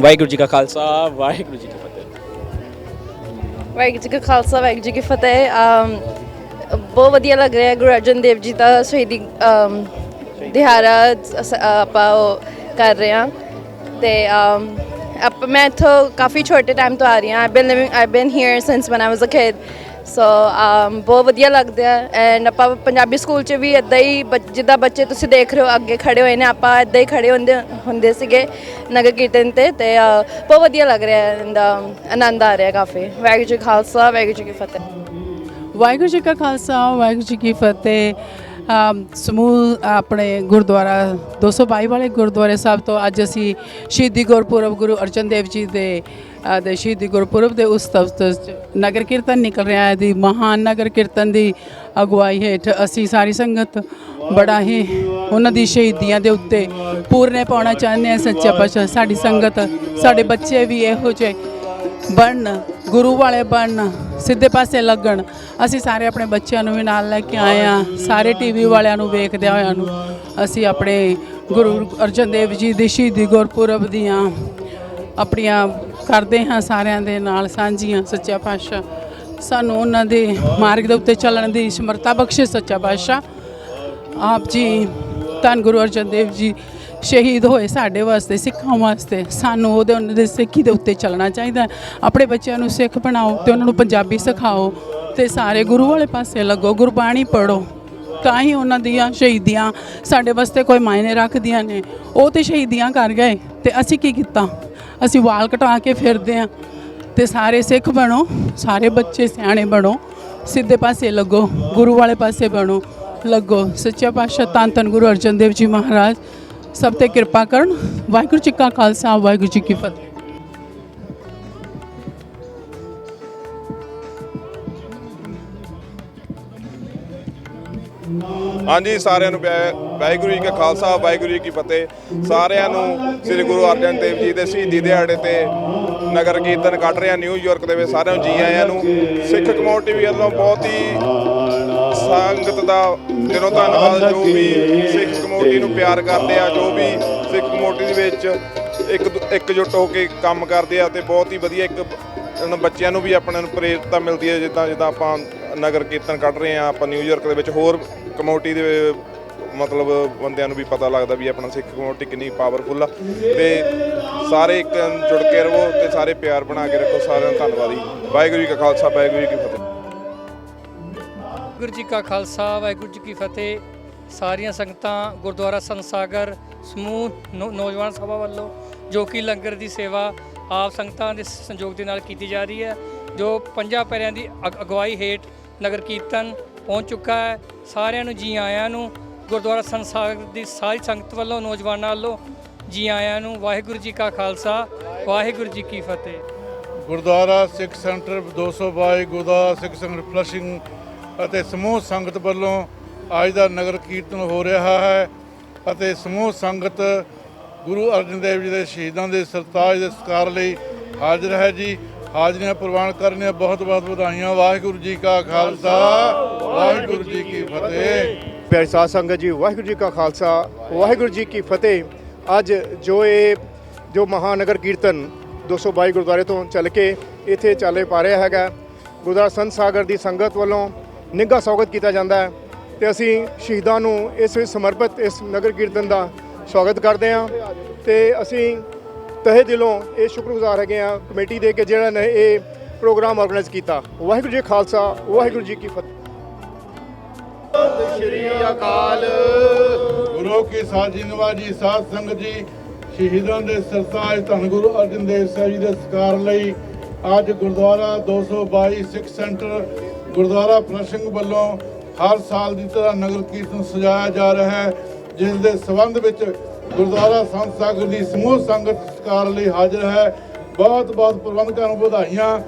ਵਾਹਿਗੁਰੂ ਜੀ ਕਾ ਖਾਲਸਾ ਵਾਹਿਗੁਰੂ ਜੀ ਕੀ ਫਤਿਹ। ਵਾਹਿਗੁਰੂ ਜੀ ਕਾ ਖਾਲਸਾ ਵਾਹਿਗੁਰੂ ਜੀ ਕੀ ਫਤਿਹ। ਬਹੁਤ ਵਧੀਆ ਲੱਗ ਰਿਹਾ ਗੁਰੂ ਅਰਜਨ ਦੇਵ ਜੀ ਦਾ ਸ਼ਹੀਦੀ ਦਿਹਾੜਾ ਆਪਾਂ ਉਹ ਕਰ ਰਹੇ ਹਾਂ। ਤੇ ਅਮ, ਮੈਂ ਇੱਥੋਂ ਕਾਫੀ ਛੋਟੇ ਟਾਈਮ ਤੋਂ ਆ ਰਹੀ ਹਾਂ। I been living I been here since one I was a kid so um, ਬਹੁਤ ਵਧੀਆ ਲੱਗਦਾ ਹੈ। ਐਂਡ ਆਪਾਂ ਪੰਜਾਬੀ ਸਕੂਲ 'ਚ ਵੀ ਇਦਾਂ ਹੀ ਬੱਚ- ਜਿੱਦਾਂ ਬੱਚੇ ਤੁਸੀਂ ਦੇਖ ਰਹੇ ਹੋ ਅੱਗੇ ਖੜੇ ਹੋਏ ਨੇ ਆਪਾਂ ਇਦਾਂ ਹੀ ਖੜੇ ਹੁੰਦੇ ਹੁੰਦੇ ਸੀਗੇ ਨਗਰ ਕੀਰਤਨ ਤੇ ਤੇ ਅ, ਬਹੁਤ ਵਧੀਆ ਲੱਗ ਰਿਹਾ ਹੈ and, ਅ, ਆਨੰਦ ਆ ਰਿਹਾ ਕਾਫੀ। ਵਾਹਿਗੁਰੂ ਜੀ ਕਾ ਖਾਲਸਾ ਵਾਹਿਗੁਰੂ ਜੀ ਕੀ ਫਤਿਹ। ਵਾਹਿਗੁਰੂ ਜੀ ਕਾ ਖਾਲਸਾ ਵਾਹਿਗੁਰੂ ਜੀ ਕੀ ਫਤਿਹ। ਸਮੂਹ, ਆਪਣੇ ਗੁਰਦੁਆਰਾ 222 ਵਾਲੇ ਗੁਰਦੁਆਰੇ ਸਾਹਿਬ ਤੋਂ ਅੱਜ ਅਸੀਂ ਸ਼ਹੀਦੀ ਗੁਰਪੁਰਬ ਗੁਰੂ ਅਰਜਨ ਦੇਵ ਜੀ ਦੇ ਦੇ ਸ਼ਹੀਦੀ ਗੁਰਪੁਰਬ ਦੇ ਉਤਸਵ ਤੋਂ ਨਗਰ ਕੀਰਤਨ ਨਿਕਲ ਰਿਹਾ ਹੈ। ਦੀ ਮਹਾਨ ਨਗਰ ਕੀਰਤਨ ਦੀ ਅਗਵਾਈ ਹੇਠ ਅਸੀਂ ਸਾਰੀ ਸੰਗਤ ਬੜਾ ਹੀ ਉਹਨਾਂ ਦੀ ਸ਼ਹੀਦੀਆਂ ਦੇ ਉੱਤੇ ਪੂਰਨੇ ਪਾਉਣਾ ਚਾਹੁੰਦੇ ਹਾਂ। ਸੱਚਾ ਪਾਤਸ਼ਾਹ, ਸਾਡੀ ਸੰਗਤ, ਸਾਡੇ ਬੱਚੇ ਵੀ ਇਹੋ ਜਿਹੇ ਬਣਨ, ਗੁਰੂ ਵਾਲੇ ਬਣਨ, ਸਿੱਧੇ ਪਾਸੇ ਲੱਗਣ। ਅਸੀਂ ਸਾਰੇ ਆਪਣੇ ਬੱਚਿਆਂ ਨੂੰ ਵੀ ਨਾਲ ਲੈ ਕੇ ਆਏ ਆ ਸਾਰੇ ਟੀਵੀ ਵਾਲਿਆਂ ਨੂੰ ਵੇਖਦਿਆਂ ਹੋਇਆਂ ਨੂੰ। ਅਸੀਂ ਆਪਣੇ ਗੁਰੂ ਅਰਜਨ ਦੇਵ ਜੀ ਦੀ ਸ਼ਹੀਦੀ ਗੁਰਪੁਰਬ ਦੀਆਂ ਆਪਣੀਆਂ ਕਰਦੇ ਹਾਂ ਸਾਰਿਆਂ ਦੇ ਨਾਲ ਸਾਂਝੀਆਂ ਸੱਚਾ ਪਾਤਸ਼ਾਹ। ਸਾਨੂੰ ਉਹਨਾਂ ਦੇ ਮਾਰਗ ਦੇ ਉੱਤੇ ਚੱਲਣ ਦੀ ਸਮਰੱਥਾ ਬਖਸ਼ੇ ਸੱਚਾ ਪਾਤਸ਼ਾਹ। ਆਪ ਜੀ, ਧੰਨ ਗੁਰੂ ਅਰਜਨ ਦੇਵ ਜੀ ਸ਼ਹੀਦ ਹੋਏ ਸਾਡੇ ਵਾਸਤੇ, ਸਿੱਖਾਂ ਵਾਸਤੇ, ਸਾਨੂੰ ਉਹਦੇ ਉਹਨਾਂ ਦੇ ਸਿੱਖੀ ਦੇ ਉੱਤੇ ਚੱਲਣਾ ਚਾਹੀਦਾ ਆਪਣੇ ਬੱਚਿਆਂ ਨੂੰ ਸਿੱਖ ਬਣਾਓ ਤੇ ਉਹਨਾਂ ਨੂੰ ਪੰਜਾਬੀ ਸਿਖਾਓ ਤੇ ਸਾਰੇ ਗੁਰੂ ਵਾਲੇ ਪਾਸੇ ਲੱਗੋ, ਗੁਰਬਾਣੀ ਪੜੋ ਤਾਂ ਹੀ ਉਹਨਾਂ ਦੀਆਂ ਸ਼ਹੀਦੀਆਂ ਸਾਡੇ ਵਾਸਤੇ ਕੋਈ ਮਾਇਨੇ ਰੱਖਦੀਆਂ ਨੇ। ਉਹ ਤੇ ਸ਼ਹੀਦੀਆਂ ਕਰ ਗਏ ਤੇ ਅਸੀਂ ਕੀ ਕੀਤਾ? ਅਸੀਂ ਵਾਲ ਕਟਾ ਕੇ ਫਿਰਦੇ ਆ ਤੇ ਸਾਰੇ ਸਿੱਖ ਬਣੋ, ਸਾਰੇ ਬੱਚੇ ਸਿਆਣੇ ਬਣੋ, ਸਿੱਧੇ ਪਾਸੇ ਲੱਗੋ, ਗੁਰੂ ਵਾਲੇ ਪਾਸੇ ਬਣੋ, ਲੱਗੋ। ਸੱਚਾ ਪਾਤਸ਼ਾਹ ਧੰਨ ਧੰਨ ਗੁਰੂ ਅਰਜਨ ਦੇਵ ਜੀ ਮਹਾਰਾਜ। ਸਭ ਤੇ ਕਿਰਪਾ ਕਰਨ। ਵਾਹਿਗੁਰੂ ਜੀ ਕਾ ਖਾਲਸਾ, ਵਾਹਿਗੁਰੂ ਜੀ ਕੀ ਫਤਿਹ। ਹਾਂਜੀ, ਸਾਰਿਆਂ ਨੂੰ ਵਾਹਿਗੁਰੂ ਜੀ ਕਾ ਖਾਲਸਾ, ਵਾਹਿਗੁਰੂ ਜੀ ਕੀ ਫਤਿਹ। ਸਾਰਿਆਂ ਨੂੰ ਸ੍ਰੀ ਗੁਰੂ ਅਰਜਨ ਦੇਵ ਜੀ ਦੇ ਸ਼ਹੀਦੀ ਦਿਹਾੜੇ ਤੇ ਨਗਰ ਕੀਰਤਨ ਕੱਢ ਰਿਹਾ ਨਿਊਯਾਰਕ ਦੇ ਵਿੱਚ ਸਾਰਿਆਂ ਨੂੰ ਜੀ ਆਇਆਂ ਨੂੰ। ਸਿੱਖ ਕਮਿਊਨਿਟੀ ਵੱਲੋਂ ਬਹੁਤ ਹੀ ਸੰਗਤ ਦਾ ਦਿਲੋਂ ਧੰਨਵਾਦ ਜੋ ਵੀ ਸਿੱਖ ਕਮਿਊਨਿਟੀ ਨੂੰ ਪਿਆਰ ਕਰਦੇ ਆ ਜੋ ਵੀ ਸਿੱਖ ਕਮਿਊਨਿਟੀ ਦੇ ਵਿੱਚ ਇੱਕ ਇਕਜੁੱਟ ਹੋ ਕੇ ਕੰਮ ਕਰਦੇ ਆ ਤੇ ਬਹੁਤ ਹੀ ਵਧੀਆ ਇੱਕ ਉਹਨਾਂ ਬੱਚਿਆਂ ਨੂੰ ਵੀ ਆਪਣੇ ਨੂੰ ਪ੍ਰੇਰਤਾ ਮਿਲਦੀ ਹੈ ਜਿੱਦਾਂ ਜਿੱਦਾਂ ਆਪਾਂ ਨਗਰ ਕੀਰਤਨ ਕੱਢ ਰਹੇ ਆ ਆਪਾਂ ਨਿਊਯਾਰਕ ਦੇ ਵਿੱਚ ਹੋਰ ਕਮਿਊਨਿਟੀ ਦੇ ਮਤਲਬ ਬੰਦਿਆਂ ਨੂੰ ਵੀ ਪਤਾ ਲੱਗਦਾ ਵੀ ਆਪਣਾ ਸਿੱਖ ਕਮਿਊਨਿਟੀ ਕਿੰਨੀ ਪਾਵਰਫੁੱਲ ਆ ਤੇ ਸਾਰੇ ਇੱਕ ਜੁੜ ਕੇ ਰਹੋ ਤੇ ਸਾਰੇ ਪਿਆਰ ਬਣਾ ਕੇ ਰੱਖੋ ਸਾਰਿਆਂ ਦਾ ਧੰਨਵਾਦੀ ਵਾਹਿਗੁਰੂ ਜੀ ਕਾ ਖਾਲਸਾ ਵਾਹਿਗੁਰੂ ਜੀ ਕੀ ਫਤਿਹ। ਵਾਹਿਗੁਰੂ ਜੀ ਕਾ ਖਾਲਸਾ, ਵਾਹਿਗੁਰੂ ਜੀ ਕੀ ਫਤਿਹ। ਸਾਰੀਆਂ ਸੰਗਤਾਂ ਗੁਰਦੁਆਰਾ ਸੰਸਾਗਰ, ਸਮੂਹ ਨੌ- ਨੌਜਵਾਨ ਸਭਾ ਵੱਲੋਂ ਜੋ ਕਿ ਲੰਗਰ ਦੀ ਸੇਵਾ ਆਪ ਸੰਗਤਾਂ ਦੇ ਸੰਯੋਗ ਦੇ ਨਾਲ ਕੀਤੀ ਜਾ ਰਹੀ ਹੈ, ਜੋ ਪੰਜਾਂ ਪੈਰਿਆਂ ਦੀ ਅਗ- ਅਗਵਾਈ ਹੇਠ ਨਗਰ ਕੀਰਤਨ ਪਹੁੰਚ ਚੁੱਕਾ ਹੈ। ਸਾਰਿਆਂ ਨੂੰ ਜੀ ਆਇਆਂ ਨੂੰ, ਗੁਰਦੁਆਰਾ ਸੰਸਾਗਰ ਦੀ ਸਾਰੀ ਸੰਗਤ ਵੱਲੋਂ, ਨੌਜਵਾਨਾਂ ਵੱਲੋਂ ਜੀ ਆਇਆਂ ਨੂੰ ਵਾਹਿਗੁਰੂ ਜੀ ਕਾ ਖਾਲਸਾ, ਵਾਹਿਗੁਰੂ ਜੀ ਕੀ ਫਤਿਹ। Gurdwara Sikh centre 222 gurdwara Sikh centre Flushing ਅਤੇ ਸਮੂਹ ਸੰਗਤ ਵੱਲੋਂ ਅੱਜ ਦਾ ਨਗਰ ਕੀਰਤਨ ਹੋ ਰਿਹਾ ਹੈ ਅਤੇ ਸਮੂਹ ਸੰਗਤ ਗੁਰੂ ਅਰਜਨ ਦੇਵ ਜੀ ਦੇ ਸ਼ਹੀਦਾਂ ਦੇ ਸਰਤਾਜ ਦੇ ਸਤਿਕਾਰ ਲਈ ਹਾਜ਼ਰ ਹੈ ਜੀ। ਹਾਜ਼ਰੀਆਂ ਪ੍ਰਵਾਨ ਕਰਨੀਆਂ ਬਹੁਤ ਬਹੁਤ ਵਧਾਈਆਂ। ਵਾਹਿਗੁਰੂ ਜੀ ਕਾ ਖਾਲਸਾ, ਵਾਹਿਗੁਰੂ ਜੀ ਕੀ ਫਤਿਹ। ਪਿਆਰੀ ਸਾਧ ਸੰਗਤ ਜੀ, ਵਾਹਿਗੁਰੂ ਜੀ ਕਾ ਖਾਲਸਾ, ਵਾਹਿਗੁਰੂ ਜੀ ਕੀ ਫਤਿਹ। ਅੱਜ ਜੋ ਇਹ ਜੋ ਮਹਾਨਗਰ ਕੀਰਤਨ 222 ਗੁਰਦੁਆਰੇ ਤੋਂ ਚੱਲ ਕੇ ਇੱਥੇ ਚਾਲੇ ਪਾ ਰਿਹਾ ਹੈਗਾ, ਗੁਰਦੁਆਰਾ ਸੰਤ ਸਾਗਰ ਦੀ ਸੰਗਤ ਵੱਲੋਂ ਨਿੱਘਾ ਸਵਾਗਤ ਕੀਤਾ ਜਾਂਦਾ ਹੈ ਤੇ ਅਸੀਂ ਸ਼ਹੀਦਾਂ ਨੂੰ ਇਸ ਵਿੱਚ ਸਮਰਪਿਤ ਇਸ ਨਗਰ ਕੀਰਤਨ ਦਾ ਸਵਾਗਤ ਕਰਦੇ ਹਾਂ ਤੇ ਅਸੀਂ ਤਹਿ ਦਿਲੋਂ ਇਹ ਸ਼ੁਕਰਗੁਜ਼ਾਰ ਹੈਗੇ ਆ ਕਮੇਟੀ ਦੇ ਕਿ ਜਿਹੜਾ ਨੇ ਇਹ ਪ੍ਰੋਗਰਾਮ ਆਰਗੇਨਾਈਜ਼ ਕੀਤਾ। ਵਾਹਿਗੁਰੂ ਜੀ ਖਾਲਸਾ, ਵਾਹਿਗੁਰੂ ਜੀ ਕੀ ਫਤਿਹ। ਸ਼੍ਰੀ ਅਕਾਲ। ਗੁਰੂ ਕੀ ਸਾਜੀ ਨਵਾਜੀ ਸਾਧ ਸੰਗਤ ਜੀ, ਸ਼ਹੀਦਾਂ ਦੇ ਸਰਤਾਜ ਧੰਨ ਗੁਰੂ ਅਰਜਨ ਦੇਵ ਸਾਹਿਬ ਜੀ ਦੇ ਸਤਿਕਾਰ ਲਈ ਅੱਜ ਗੁਰਦੁਆਰਾ 222 ਸਿੱਖ ਸੈਂਟਰ ਗੁਰਦੁਆਰਾ ਪ੍ਰਸੰਗ ਵੱਲੋਂ ਹਰ ਸਾਲ ਦੀ ਤਰ੍ਹਾਂ ਨਗਰ ਕੀਰਤਨ ਸਜਾਇਆ ਜਾ ਰਿਹਾ ਹੈ, ਜਿਸ ਦੇ ਸਬੰਧ ਵਿੱਚ ਗੁਰਦੁਆਰਾ ਸੰਤ ਸਾਗਰ ਦੀ ਸਮੂਹ ਸੰਗਤ ਸਤਿਕਾਰ ਲਈ ਹਾਜ਼ਰ ਹੈ। ਬਹੁਤ ਬਹੁਤ ਪ੍ਰਬੰਧਕਾਂ ਨੂੰ ਵਧਾਈਆਂ।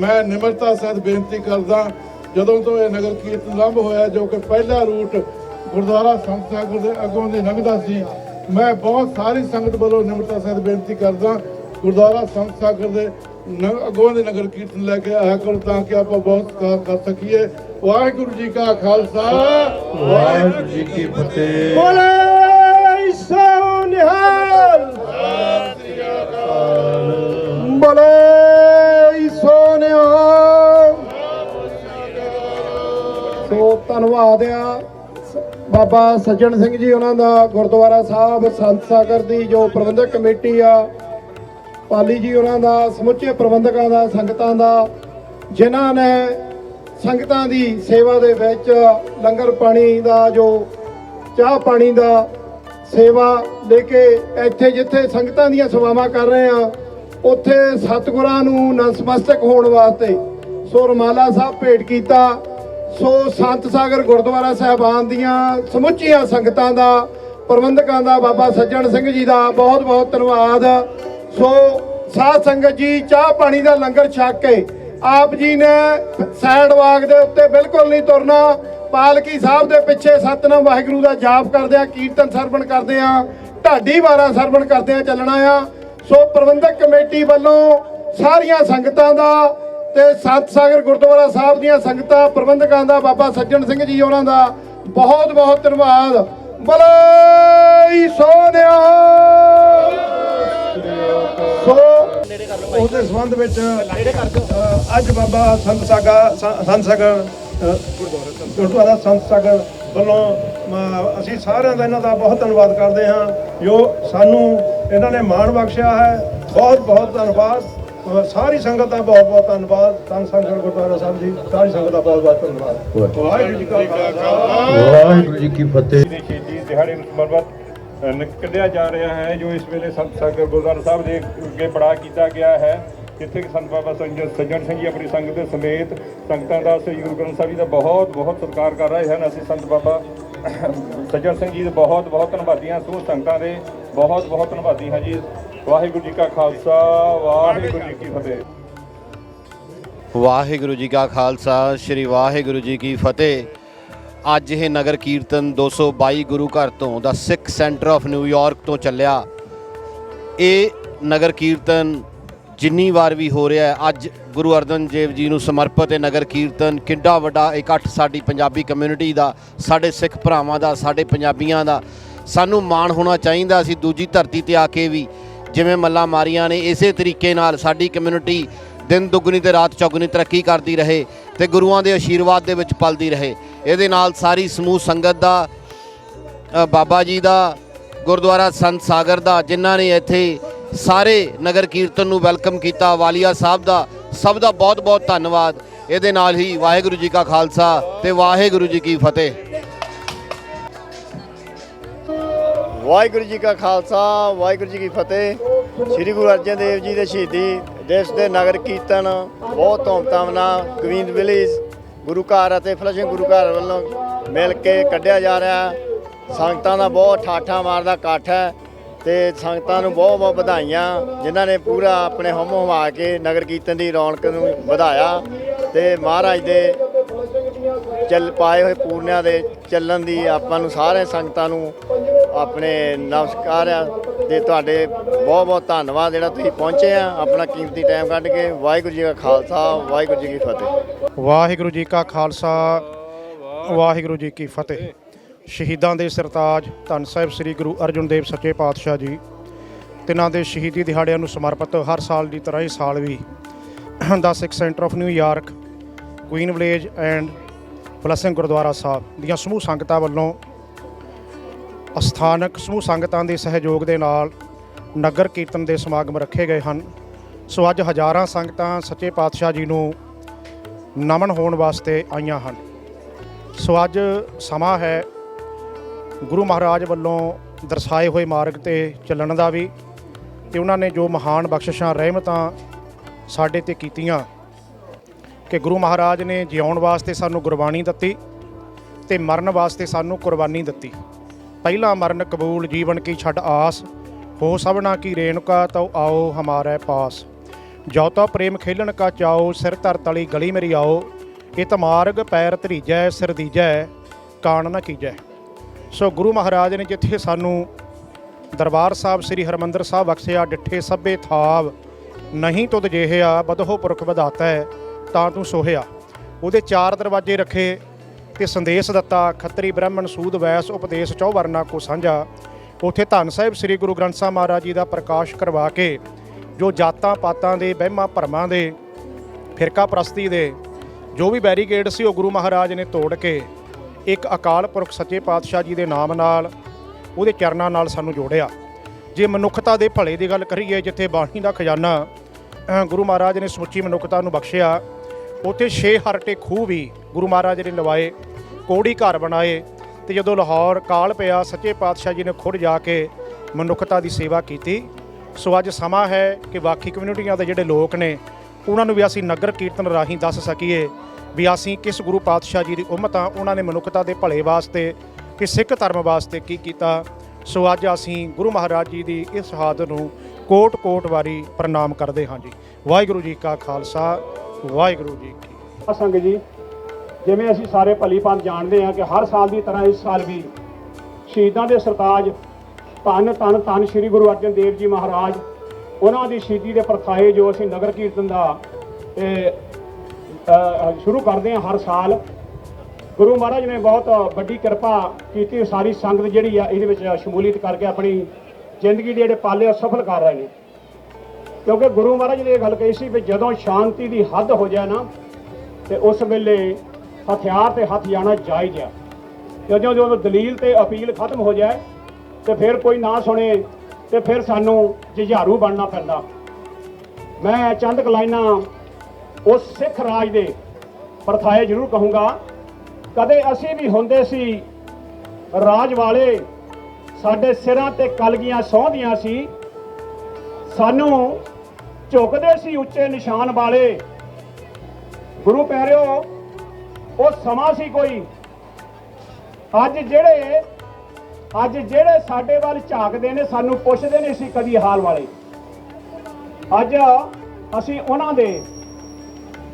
ਮੈਂ ਨਿਮਰਤਾ ਸਹਿਤ ਬੇਨਤੀ ਕਰਦਾ ਜਦੋਂ ਤੋਂ ਇਹ ਨਗਰ ਕੀਰਤਨ ਆਰੰਭ ਹੋਇਆ, ਜੋ ਕਿ ਪਹਿਲਾ ਰੂਟ ਗੁਰਦੁਆਰਾ ਸੰਤ ਸਾਗਰ ਦੇ ਅੱਗੋਂ ਦੀ ਲੰਘਦਾ ਸੀ, ਮੈਂ ਬਹੁਤ ਸਾਰੀ ਸੰਗਤ ਵੱਲੋਂ ਨਿਮਰਤਾ ਸਹਿਤ ਬੇਨਤੀ ਕਰਦਾ ਗੁਰਦੁਆਰਾ ਸੰਤ ਸਾਗਰ ਦੇ ਨ- ਅੱਗੋਂ ਦੇ ਨਗਰ ਕੀਰਤਨ ਲੈ ਕੇ ਆਇਆ ਕਰੋ ਤਾਂ ਕਿ ਆਪਾਂ ਬਹੁਤ ਸਤਿਕਾਰ ਕਰ ਸਕੀਏ। ਵਾਹਿਗੁਰੂ ਜੀ ਕਾ ਖਾਲਸਾ। ਵਾਹਿਗੁਰੂ ਜੀ ਕੀ ਫਤਿਹ। ਬੋਲੇ ਸੋ ਨਿਹਾਲ। ਬੋਲੇ ਸੋ ਨਿਹਾਲ। ਸੋ ਧੰਨਵਾਦ ਆ। ਬਾਬਾ ਸੱਜਣ ਸਿੰਘ ਜੀ ਉਹਨਾਂ ਦਾ ਗੁਰਦੁਆਰਾ ਸਾਹਿਬ ਸੰਤ ਸਾਗਰ ਦੀ ਜੋ ਪ੍ਰਬੰਧਕ ਕਮੇਟੀ ਆ ਪਾਲੀ ਜੀ ਉਹਨਾਂ ਦਾ, ਸਮੁੱਚੇ ਪ੍ਰਬੰਧਕਾਂ ਦਾ, ਸੰਗਤਾਂ ਦਾ, ਜਿਨ੍ਹਾਂ ਨੇ ਸੰਗਤਾਂ ਦੀ ਸੇਵਾ ਦੇ ਵਿੱਚ ਲੰਗਰ ਪਾਣੀ ਦਾ, ਜੋ ਚਾਹ ਪਾਣੀ ਦਾ ਸੇਵਾ ਲੈ ਕੇ ਇੱਥੇ ਜਿੱਥੇ ਸੰਗਤਾਂ ਦੀਆਂ ਸੇਵਾਵਾਂ ਕਰ ਰਹੇ ਆ ਉੱਥੇ ਸਤਿਗੁਰਾਂ ਨੂੰ ਨਸਮਸਤਕ ਹੋਣ ਵਾਸਤੇ ਸੋ ਰਮਾਲਾ ਸਾਹਿਬ ਭੇਟ ਕੀਤਾ, ਸੋ ਸੰਤ ਸਾਗਰ ਗੁਰਦੁਆਰਾ ਸਾਹਿਬਾਨ ਦੀਆਂ ਸਮੁੱਚੀਆਂ ਸੰਗਤਾਂ ਦਾ, ਪ੍ਰਬੰਧਕਾਂ ਦਾ, ਬਾਬਾ ਸੱਜਣ ਸਿੰਘ ਜੀ ਦਾ ਬਹੁਤ ਬਹੁਤ ਧੰਨਵਾਦ। ਸੋ ਸਾਧ ਸੰਗਤ ਜੀ, ਚਾਹ ਪਾਣੀ ਦਾ ਲੰਗਰ ਛਕ ਕੇ ਆਪ ਜੀ ਨੇ ਸਾਈਡ ਵਾਕ ਦੇ ਉੱਤੇ ਬਿਲਕੁਲ ਨਹੀਂ ਤੁਰਨਾ। ਪਾਲਕੀ ਸਾਹਿਬ ਦੇ ਪਿੱਛੇ ਸਤਨਾਮ ਵਾਹਿਗੁਰੂ ਦਾ ਜਾਪ ਕਰਦੇ ਆ ਕੀਰਤਨ ਸਰਵਣ ਕਰਦੇ ਆ ਢਾਡੀ ਵਾਰਾ ਸਰਵਣ ਕਰਦੇ ਆ ਚੱਲਣਾ ਆ। ਸੋ ਪ੍ਰਬੰਧਕ ਕਮੇਟੀ ਵੱਲੋਂ ਸਾਰੀਆਂ ਸੰਗਤਾਂ ਦਾ ਤੇ ਸਤ ਸਾਗਰ ਗੁਰਦੁਆਰਾ ਸਾਹਿਬ ਦੀਆਂ ਸੰਗਤਾਂ, ਪ੍ਰਬੰਧਕਾਂ ਦਾ, ਬਾਬਾ ਸੱਜਣ ਸਿੰਘ ਜੀ ਉਹਨਾਂ ਦਾ ਬਹੁਤ ਬਹੁਤ ਧੰਨਵਾਦ। ਬਲੇ ਸੋਨਿਆ ਸੋ ਉਸ ਦੇ ਸੰਬੰਧ ਵਿੱਚ ਅੱਜ ਬਾਬਾ ਸੰਤ ਸਾਗਾ ਸੰਤ ਸਾਗਰ ਗੁਰਦੁਆਰਾ ਸੰਤ ਸਾਗਰ ਵੱਲੋਂ ਅਸੀਂ ਸਾਰਿਆਂ ਦਾ ਇਹਨਾਂ ਦਾ ਬਹੁਤ ਧੰਨਵਾਦ ਕਰਦੇ ਹਾਂ। ਜੋ ਸਾਨੂੰ ਇਹਨਾਂ ਨੇ ਮਾਣ ਬਖਸ਼ਿਆ ਹੈ ਬਹੁਤ ਬਹੁਤ ਧੰਨਵਾਦ। ਸਾਰੀ ਸੰਗਤ ਦਾ ਬਹੁਤ ਬਹੁਤ ਧੰਨਵਾਦ। ਸੰਤ ਸਾਗਰ ਗੁਰਦੁਆਰਾ ਸਾਹਿਬ ਜੀ ਸਾਰੀ ਸੰਗਤ ਦਾ ਬਹੁਤ ਬਹੁਤ ਧੰਨਵਾਦ। ਵਾਹਿਗੁਰੂ ਜੀ ਕਾ ਖਾਲਸਾ। ਵਾਹਿਗੁਰੂ ਜੀ ਕੀ ਫਤਿਹ। ਦੇ ਸ਼ਹੀਦੀ ਦਿਹਾੜੇ ਨੂੰ ਸਮਰਪਿਤ ਕੱਢਿਆ ਜਾ ਰਿਹਾ ਹੈ, ਜੋ ਇਸ ਵੇਲੇ ਸੰਤ ਸਾਗਰ ਗੁਰਦੁਆਰਾ ਸਾਹਿਬ ਦੇ ਅੱਗੇ ਬੜਾ ਕੀਤਾ ਗਿਆ ਹੈ। ਜਿੱਥੇ ਕਿ ਸੰਤ ਬਾਬਾ ਸੰਜਨ ਸੱਜਣ ਸਿੰਘ ਜੀ ਆਪਣੀ ਸੰਗਤ ਦੇ ਸਮੇਤ ਸੰਗਤਾਂ ਦਾ ਸ੍ਰੀ ਗੁਰੂ ਗ੍ਰੰਥ ਸਾਹਿਬ ਜੀ ਦਾ ਬਹੁਤ ਬਹੁਤ ਸਤਿਕਾਰ ਕਰ ਰਹੇ ਹਨ। ਅਸੀਂ ਸੰਤ ਬਾਬਾ ਸੱਜਣ ਸਿੰਘ ਜੀ ਦੇ ਬਹੁਤ ਬਹੁਤ ਧੰਨਵਾਦੀ ਹਾਂ ਸੋ ਸੰਗਤਾਂ ਦੇ ਬਹੁਤ ਬਹੁਤ ਧੰਨਵਾਦੀ ਹਾਂ ਜੀ। ਵਾਹਿਗੁਰੂ ਜੀ ਕਾ ਖਾਲਸਾ, ਵਾਹਿਗੁਰੂ ਜੀ ਕੀ ਫਤਿਹ। ਵਾਹਿਗੁਰੂ ਜੀ ਕਾ ਖਾਲਸਾ, ਸ੍ਰੀ ਵਾਹਿਗੁਰੂ ਜੀ ਕੀ ਫਤਿਹ। ਅੱਜ ਇਹ ਨਗਰ ਕੀਰਤਨ 222 ਗੁਰੂ ਘਰ ਤੋਂ ਦਾ Sikh centre of New York ਤੋਂ ਚੱਲਿਆ। ਇਹ ਨਗਰ ਕੀਰਤਨ ਜਿੰਨੀ ਵਾਰ ਵੀ ਹੋ ਰਿਹਾ ਹੈ, ਅੱਜ ਗੁਰੂ ਅਰਜਨ ਦੇਵ ਜੀ ਨੂੰ ਸਮਰਪਿਤ ਇਹ ਨਗਰ ਕੀਰਤਨ ਕਿੰਨਾ ਵੱਡਾ ਇਕੱਠ ਸਾਡੀ ਪੰਜਾਬੀ ਕਮਿਊਨਿਟੀ ਦਾ, ਸਾਡੇ ਸਿੱਖ ਭਰਾਵਾਂ ਦਾ, ਸਾਡੇ ਪੰਜਾਬੀਆਂ ਦਾ। ਸਾਨੂੰ ਮਾਣ ਹੋਣਾ ਚਾਹੀਦਾ ਅਸੀਂ ਦੂਜੀ ਧਰਤੀ ਤੇ ਆ ਕੇ ਵੀ, ਜਿਵੇਂ ਮੱਲਾ ਮਾਰੀਆਂ ਨੇ, ਇਸੇ ਤਰੀਕੇ ਨਾਲ ਸਾਡੀ ਕਮਿਊਨਿਟੀ ਦਿਨ ਦੁੱਗਣੀ ਤੇ ਰਾਤ ਚੌਗਣੀ ਤਰੱਕੀ ਕਰਦੀ ਰਹੇ ਤੇ ਗੁਰੂਆਂ ਦੇ ਆਸ਼ੀਰਵਾਦ ਦੇ ਵਿੱਚ ਪਲਦੀ ਰਹੇ। ਇਹਦੇ ਨਾਲ ਸਾਰੀ ਸਮੂਹ ਸੰਗਤ ਦਾ ਬਾਬਾ ਜੀ ਦਾ, ਗੁਰਦੁਆਰਾ ਸੰਤ ਸਾਗਰ ਦਾ, ਜਿਨ੍ਹਾਂ ਨੇ ਇੱਥੇ ਸਾਰੇ ਨਗਰ ਕੀਰਤਨ ਨੂੰ ਵੈਲਕਮ ਕੀਤਾ, ਵਾਲੀਆ ਸਾਹਿਬ ਦਾ, ਸਭ ਦਾ ਬਹੁਤ ਬਹੁਤ ਧੰਨਵਾਦ। ਇਹਦੇ ਨਾਲ ਹੀ ਵਾਹਿਗੁਰੂ ਜੀ ਕਾ ਖਾਲਸਾ ਤੇ ਵਾਹਿਗੁਰੂ ਜੀ ਕੀ ਫਤਿਹ। ਵਾਹਿਗੁਰੂ ਜੀ ਕਾ ਖਾਲਸਾ, ਵਾਹਿਗੁਰੂ ਜੀ ਕੀ ਫਤਿਹ। ਸ੍ਰੀ ਗੁਰੂ ਅਰਜਨ ਦੇਵ ਜੀ ਦੇ ਸ਼ਹੀਦੀ ਦੇਸ਼ ਦੇ ਨਗਰ ਕੀਰਤਨ, ਬਹੁਤ ਧੂਮਧਾਮ ਨਾਲ ਕਵੀਨ ਵਿਲੇਜ, ਗੁਰੂ ਘਰ ਅਤੇ ਫਲਸ਼ਿੰਗ ਗੁਰੂ ਘਰ ਵੱਲੋਂ ਮਿਲ ਕੇ ਕੱਢਿਆ ਜਾ ਰਿਹਾ ਸੰਗਤਾਂ ਦਾ ਬਹੁਤ ਠਾਠਾ ਮਾਰਦਾ ਇਕੱਠ ਹੈ ਤੇ ਸੰਗਤਾਂ ਨੂੰ ਬਹੁਤ ਬਹੁਤ ਵਧਾਈਆਂ, ਜਿਨ੍ਹਾਂ ਨੇ ਪੂਰਾ ਆਪਣੇ ਹਮ ਹਮਾ ਕੇ ਨਗਰ ਕੀਰਤਨ ਦੀ ਰੌਣਕ ਨੂੰ ਵਧਾਇਆ ਤੇ ਮਹਾਰਾਜ ਦੇ ਚੱਲ, ਪਾਏ ਹੋਏ ਪੂਰਨਿਆਂ ਦੇ ਚੱਲਣ ਦੀ ਆਪਾਂ ਨੂੰ ਸਾਰੇ ਸੰਗਤਾਂ ਨੂੰ ਆਪਣੇ ਨਮਸਕਾਰ ਆ। ਤੇ ਤੁਹਾਡੇ ਬਹੁਤ ਬਹੁਤ ਧੰਨਵਾਦ ਜਿਹੜਾ ਤੁਸੀਂ ਪਹੁੰਚੇ ਆ ਆਪਣਾ ਕੀਮਤੀ ਟਾਈਮ ਕੱਢ ਕੇ। ਵਾਹਿਗੁਰੂ ਜੀ ਕਾ ਖਾਲਸਾ, ਵਾਹਿਗੁਰੂ ਜੀ ਕੀ ਫਤਿਹ। ਵਾਹਿਗੁਰੂ ਜੀ ਕਾ ਖਾਲਸਾ, ਵਾਹਿਗੁਰੂ ਜੀ ਕੀ ਫਤਿਹ। ਸ਼ਹੀਦਾਂ ਦੇ ਸਰਤਾਜ ਧੰਨ ਸਾਹਿਬ ਸ੍ਰੀ ਗੁਰੂ ਅਰਜਨ ਦੇਵ ਸੱਚੇ ਪਾਤਸ਼ਾਹ ਜੀ। ਤਿਨਾਂ ਦੇ ਸ਼ਹੀਦੀ ਦਿਹਾੜਿਆਂ ਨੂੰ ਸਮਰਪਿਤ ਹਰ ਸਾਲ ਦੀ ਤਰ੍ਹਾਂ ਇਸ ਸਾਲ ਵੀ ਦਾ Sikh centre of New York queen village and ਬਲਸਿੰਗ Gurdwara Sahib ਦੀਆਂ ਸਮੂਹ ਸੰਗਤਾਂ ਵੱਲੋਂ ਅਸਥਾਨਕ ਸਮੂਹ ਸੰਗਤਾਂ ਦੇ ਸਹਿਯੋਗ ਦੇ ਨਾਲ ਨਗਰ ਕੀਰਤਨ ਦੇ ਸਮਾਗਮ ਰੱਖੇ ਗਏ ਹਨ। ਸੋ ਅੱਜ ਹਜ਼ਾਰਾਂ ਸੰਗਤਾਂ ਸੱਚੇ ਪਾਤਸ਼ਾਹ ਜੀ ਨੂੰ ਨਮਨ ਹੋਣ ਵਾਸਤੇ ਆਈਆਂ ਹਨ। ਸੋ ਅੱਜ ਸਮਾਂ ਹੈ ਗੁਰੂ ਮਹਾਰਾਜ ਵੱਲੋਂ ਦਰਸਾਏ ਹੋਏ ਮਾਰਗ ਤੇ ਚੱਲਣ ਦਾ ਵੀ ਤੇ ਉਹਨਾਂ ਨੇ ਜੋ ਮਹਾਨ ਬਖਸ਼ਿਸ਼ਾਂ, ਰਹਿਮਤਾਂ ਸਾਡੇ ਤੇ ਕੀਤੀਆਂ ਕਿ ਗੁਰੂ ਮਹਾਰਾਜ ਨੇ ਜਿਉਣ ਵਾਸਤੇ ਸਾਨੂੰ ਗੁਰਬਾਣੀ ਦਿੱਤੀ ਤੇ ਮਰਨ ਵਾਸਤੇ ਸਾਨੂੰ ਕੁਰਬਾਨੀ ਦਿੱਤੀ। ਪਹਿਲਾ ਮਰਨ ਕਬੂਲ ਜੀਵਨ ਕੀ ਛੱਡ ਆਸ, ਹੋ ਸਭਨਾ ਕੀ ਰੇਣੁਕਾ ਤਉ ਆਓ ਹਮਾਰੇ ਪਾਸ। ਜੋ ਤਾ ਪ੍ਰੇਮ ਖੇਲਣ ਕਾ ਚਾਓ, ਸਿਰ ਧਰ ਤਲੀ ਗਲੀ ਮੇਰੀ ਆਓ, ਇਤ ਮਾਰਗ ਪੈਰ ਧਰੀਜੈ, ਸਿਰ ਦੀਜੈ, ਕਾਣ ਨਾ ਕੀਜੈ। ਸੋ ਗੁਰੂ ਮਹਾਰਾਜ ਨੇ ਜਿੱਥੇ ਸਾਨੂੰ ਦਰਬਾਰ ਸਾਹਿਬ ਸ੍ਰੀ ਹਰਮੰਦਰ ਸਾਹਿਬ ਬਖਸ਼ਿਆ, ਡਿੱਠੇ ਸਭੇ ਥਾਵ, ਨਹੀਂ ਤੁਧ ਜਿਹਿਆ, ਬਦਹੋ ਪੁਰਖ ਵਧਾਤਾ ਹੈ ਤਾਂ ਤੂੰ ਸੋਹਿਆ। ਉਹਦੇ ਚਾਰ ਦਰਵਾਜ਼ੇ ਰੱਖੇ ਤੇ ਸੰਦੇਸ਼ ਦਿੱਤਾ, ਖੱਤਰੀ ਬ੍ਰਾਹਮਣ ਸੂਦ ਵੈਸ ਉਪਦੇਸ਼ ਚੌਵਰਨਾ ਕੋ ਸਾਂਝਾ। ਉਥੇ ਧੰਨ ਸਾਹਿਬ ਸ੍ਰੀ ਗੁਰੂ ਗ੍ਰੰਥ ਸਾਹਿਬ ਮਹਾਰਾਜ ਜੀ ਦਾ ਪ੍ਰਕਾਸ਼ ਕਰਵਾ ਕੇ, ਜੋ ਜਾਤਾਂ ਪਾਤਾਂ ਦੇ, ਵਹਿਮਾਂ ਭਰਮਾਂ ਦੇ, ਫਿਰਕਾ ਪ੍ਰਸਤੀ ਦੇ, ਜੋ ਵੀ ਬੈਰੀਕੇਡ ਸੀ ਉਹ ਗੁਰੂ ਮਹਾਰਾਜ ਨੇ ਤੋੜ ਕੇ, ਇੱਕ ਅਕਾਲ ਪੁਰਖ ਸੱਚੇ ਪਾਤਸ਼ਾਹ ਜੀ ਦੇ ਨਾਮ ਨਾਲ, ਉਹਦੇ ਚਰਨਾਂ ਨਾਲ ਸਾਨੂੰ ਜੋੜਿਆ। ਜੇ ਮਨੁੱਖਤਾ ਦੇ ਭਲੇ ਦੀ ਗੱਲ ਕਰੀਏ, ਜਿੱਥੇ ਬਾਣੀ ਦਾ ਖਜ਼ਾਨਾ ਗੁਰੂ ਮਹਾਰਾਜ ਨੇ ਸਮੁੱਚੀ ਮਨੁੱਖਤਾ ਨੂੰ ਬਖਸ਼ਿਆ ਉੱਥੇ ਛੇ ਹਰਟੇ ਖੂਹ ਵੀ ਗੁਰੂ ਮਹਾਰਾਜ ਨੇ ਲਵਾਏ, ਕੋੜੀ ਘਰ ਬਣਾਏ ਤੇ ਜਦੋਂ ਲਾਹੌਰ ਕਾਲ ਪਿਆ, ਸੱਚੇ ਪਾਤਸ਼ਾਹ ਜੀ ਨੇ ਖੁਦ ਜਾ ਕੇ ਮਨੁੱਖਤਾ ਦੀ ਸੇਵਾ ਕੀਤੀ। ਸੋ ਅੱਜ ਸਮਾਂ ਹੈ ਕਿ ਬਾਕੀ ਕਮਿਊਨਿਟੀਆਂ ਦੇ ਜਿਹੜੇ ਲੋਕ ਨੇ, ਉਹਨਾਂ ਨੂੰ ਵੀ ਅਸੀਂ ਨਗਰ ਕੀਰਤਨ ਰਾਹੀਂ ਦੱਸ ਸਕੀਏ ਵੀ ਅਸੀਂ ਕਿਸ ਗੁਰੂ ਪਾਤਸ਼ਾਹ ਜੀ ਦੀ ਉਮਤ ਆ, ਉਹਨਾਂ ਨੇ ਮਨੁੱਖਤਾ ਦੇ ਭਲੇ ਵਾਸਤੇ ਕਿ ਸਿੱਖ ਧਰਮ ਵਾਸਤੇ ਕੀ ਕੀਤਾ। ਸੋ ਅੱਜ ਅਸੀਂ ਗੁਰੂ ਮਹਾਰਾਜ ਜੀ ਦੀ ਇਸ ਸ਼ਹਾਦਤ ਨੂੰ ਕੋਟ-ਕੋਟ ਵਾਰੀ ਪ੍ਰਣਾਮ ਕਰਦੇ ਹਾਂ ਜੀ। ਵਾਹਿਗੁਰੂ ਜੀ ਕਾ ਖਾਲਸਾ ਵਾਹਿਗੁਰੂ ਜੀ ਕੀ ਸੰਗ ਜੀ, ਜਿਵੇਂ ਅਸੀਂ ਸਾਰੇ ਭਲੀ ਭਾਂਤ ਜਾਣਦੇ ਹਾਂ ਕਿ ਹਰ ਸਾਲ ਦੀ ਤਰ੍ਹਾਂ ਇਸ ਸਾਲ ਵੀ ਸ਼ਹੀਦਾਂ ਦੇ ਸਰਤਾਜ ਧੰਨ ਧੰਨ ਧੰਨ ਸ੍ਰੀ ਗੁਰੂ ਅਰਜਨ ਦੇਵ ਜੀ ਮਹਾਰਾਜ, ਉਹਨਾਂ ਦੀ ਸ਼ਹੀਦੀ ਦੇ ਪ੍ਰਥਾਏ ਜੋ ਅਸੀਂ ਨਗਰ ਕੀਰਤਨ ਦਾ ਸ਼ੁਰੂ ਕਰਦੇ ਹਾਂ ਹਰ ਸਾਲ। ਗੁਰੂ ਮਹਾਰਾਜ ਨੇ ਬਹੁਤ ਵੱਡੀ ਕਿਰਪਾ ਕੀਤੀ, ਸਾਰੀ ਸੰਗਤ ਜਿਹੜੀ ਆ, ਇਹਦੇ ਵਿੱਚ ਸ਼ਮੂਲੀਅਤ ਕਰਕੇ ਆਪਣੀ ਜ਼ਿੰਦਗੀ ਦੇ ਜਿਹੜੇ ਪਾਲੇ ਉਹ ਸਫਲ ਕਰ ਰਹੇ ਨੇ। ਕਿਉਂਕਿ ਗੁਰੂ ਮਹਾਰਾਜ ਨੇ ਇਹ ਗੱਲ ਕਹੀ ਸੀ ਵੀ ਜਦੋਂ ਸ਼ਾਂਤੀ ਦੀ ਹੱਦ ਹੋ ਜਾਏ ਨਾ, ਤੇ ਉਸ ਵੇਲੇ ਹਥਿਆਰ ਤੇ ਹੱਥ ਜਾਣਾ ਜਾਇਜ਼ ਆ। ਜਦੋਂ ਜਦੋਂ ਦਲੀਲ ਤੇ ਅਪੀਲ ਖਤਮ ਹੋ ਜਾਏ, ਤੇ ਫਿਰ ਕੋਈ ਨਾ ਸੁਣੇ, ਤੇ ਫਿਰ ਸਾਨੂੰ ਜੁਝਾਰੂ ਬਣਨਾ ਪੈਂਦਾ। ਮੈਂ ਚੰਦ ਕੁ ਲਾਈਨਾਂ ਉਸ ਸਿੱਖ ਰਾਜ ਦੇ ਪਰਥਾਏ ਜ਼ਰੂਰ ਕਹੂੰਗਾ, ਕਦੇ ਅਸੀਂ ਵੀ ਹੁੰਦੇ ਸੀ, ਰਾਜ ਵਾਲੇ ਸਾਡੇ ਸਿਰਾਂ ਤੇ ਕਲਗੀਆਂ ਸੌਂਦੀਆਂ ਸੀ, ਸਾਨੂੰ ਝੁਕਦੇ ਸੀ ਉੱਚੇ ਨਿਸ਼ਾਨ ਵਾਲੇ। ਗੁਰੂ ਪਿਆਰਿਓ, ਉਹ ਸਮਾਂ ਸੀ ਕੋਈ। ਅੱਜ ਜਿਹੜੇ ਅੱਜ ਜਿਹੜੇ ਸਾਡੇ ਵੱਲ ਝਾਕਦੇ ਨੇ, ਸਾਨੂੰ ਪੁੱਛਦੇ ਨਹੀਂ ਸੀ ਕਦੀ ਹਾਲ ਵਾਲੇ। ਅੱਜ ਅਸੀਂ ਉਹਨਾਂ ਦੇ,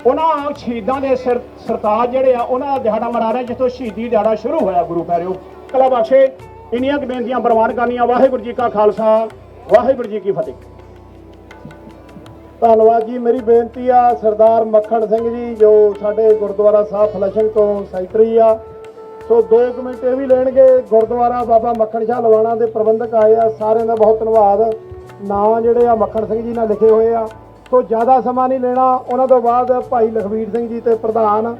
ਉਹਨਾਂ ਸ਼ਹੀਦਾਂ ਦੇ ਸਿਰ, ਸਰਤਾਜ ਜਿਹੜੇ ਆ, ਉਹਨਾਂ ਦਾ ਦਿਹਾੜਾ ਮਨਾ ਰਹੇ ਜਿੱਥੋਂ ਸ਼ਹੀਦੀ ਦਿਹਾੜਾ ਸ਼ੁਰੂ ਹੋਇਆ, ਗੁਰੂ ਪਿਆਰਿਓ। ਕਲਾ ਬਖਸ਼ੇ, ਇੰਨੀਆਂ ਕੁ ਬੇਨਤੀਆਂ, ਪ੍ਰਵਾਨ ਕਰਨੀਆਂ, ਵਾਹਿਗੁਰੂ ਜੀ ਕਾ ਖਾਲਸਾ, ਵਾਹਿਗੁਰੂ ਜੀ ਕੀ ਫਤਿਹ। ਧੰਨਵਾਦ ਜੀ, ਮੇਰੀ ਬੇਨਤੀ ਆ ਸਰਦਾਰ ਮੱਖਣ ਸਿੰਘ ਜੀ, ਜੋ ਸਾਡੇ ਗੁਰਦੁਆਰਾ ਸਾਹਿਬ ਫਲਸ਼ਿੰਗ ਤੋਂ ਸੈਕਟਰੀ ਆ। ਸੋ 2 ਮਿੰਟ ਇਹ ਵੀ ਲੈਣਗੇ, ਗੁਰਦੁਆਰਾ ਬਾਬਾ ਮੱਖਣ ਸ਼ਾਹ ਲਵਾਣਾ ਦੇ ਪ੍ਰਬੰਧਕ ਆਏ ਆ, ਸਾਰਿਆਂ ਦਾ ਬਹੁਤ ਧੰਨਵਾਦ। ਨਾਂ ਜਿਹੜੇ ਆ ਮੱਖਣ ਸਿੰਘ ਜੀ ਨਾਲ ਲਿਖੇ ਹੋਏ ਆ। ਸੋ ਜ਼ਿਆਦਾ ਸਮਾਂ ਨਹੀਂ ਲੈਣਾ, ਉਹਨਾਂ ਤੋਂ ਬਾਅਦ ਭਾਈ ਲਖਵੀਰ ਸਿੰਘ ਜੀ ਤੇ ਪ੍ਰਧਾਨ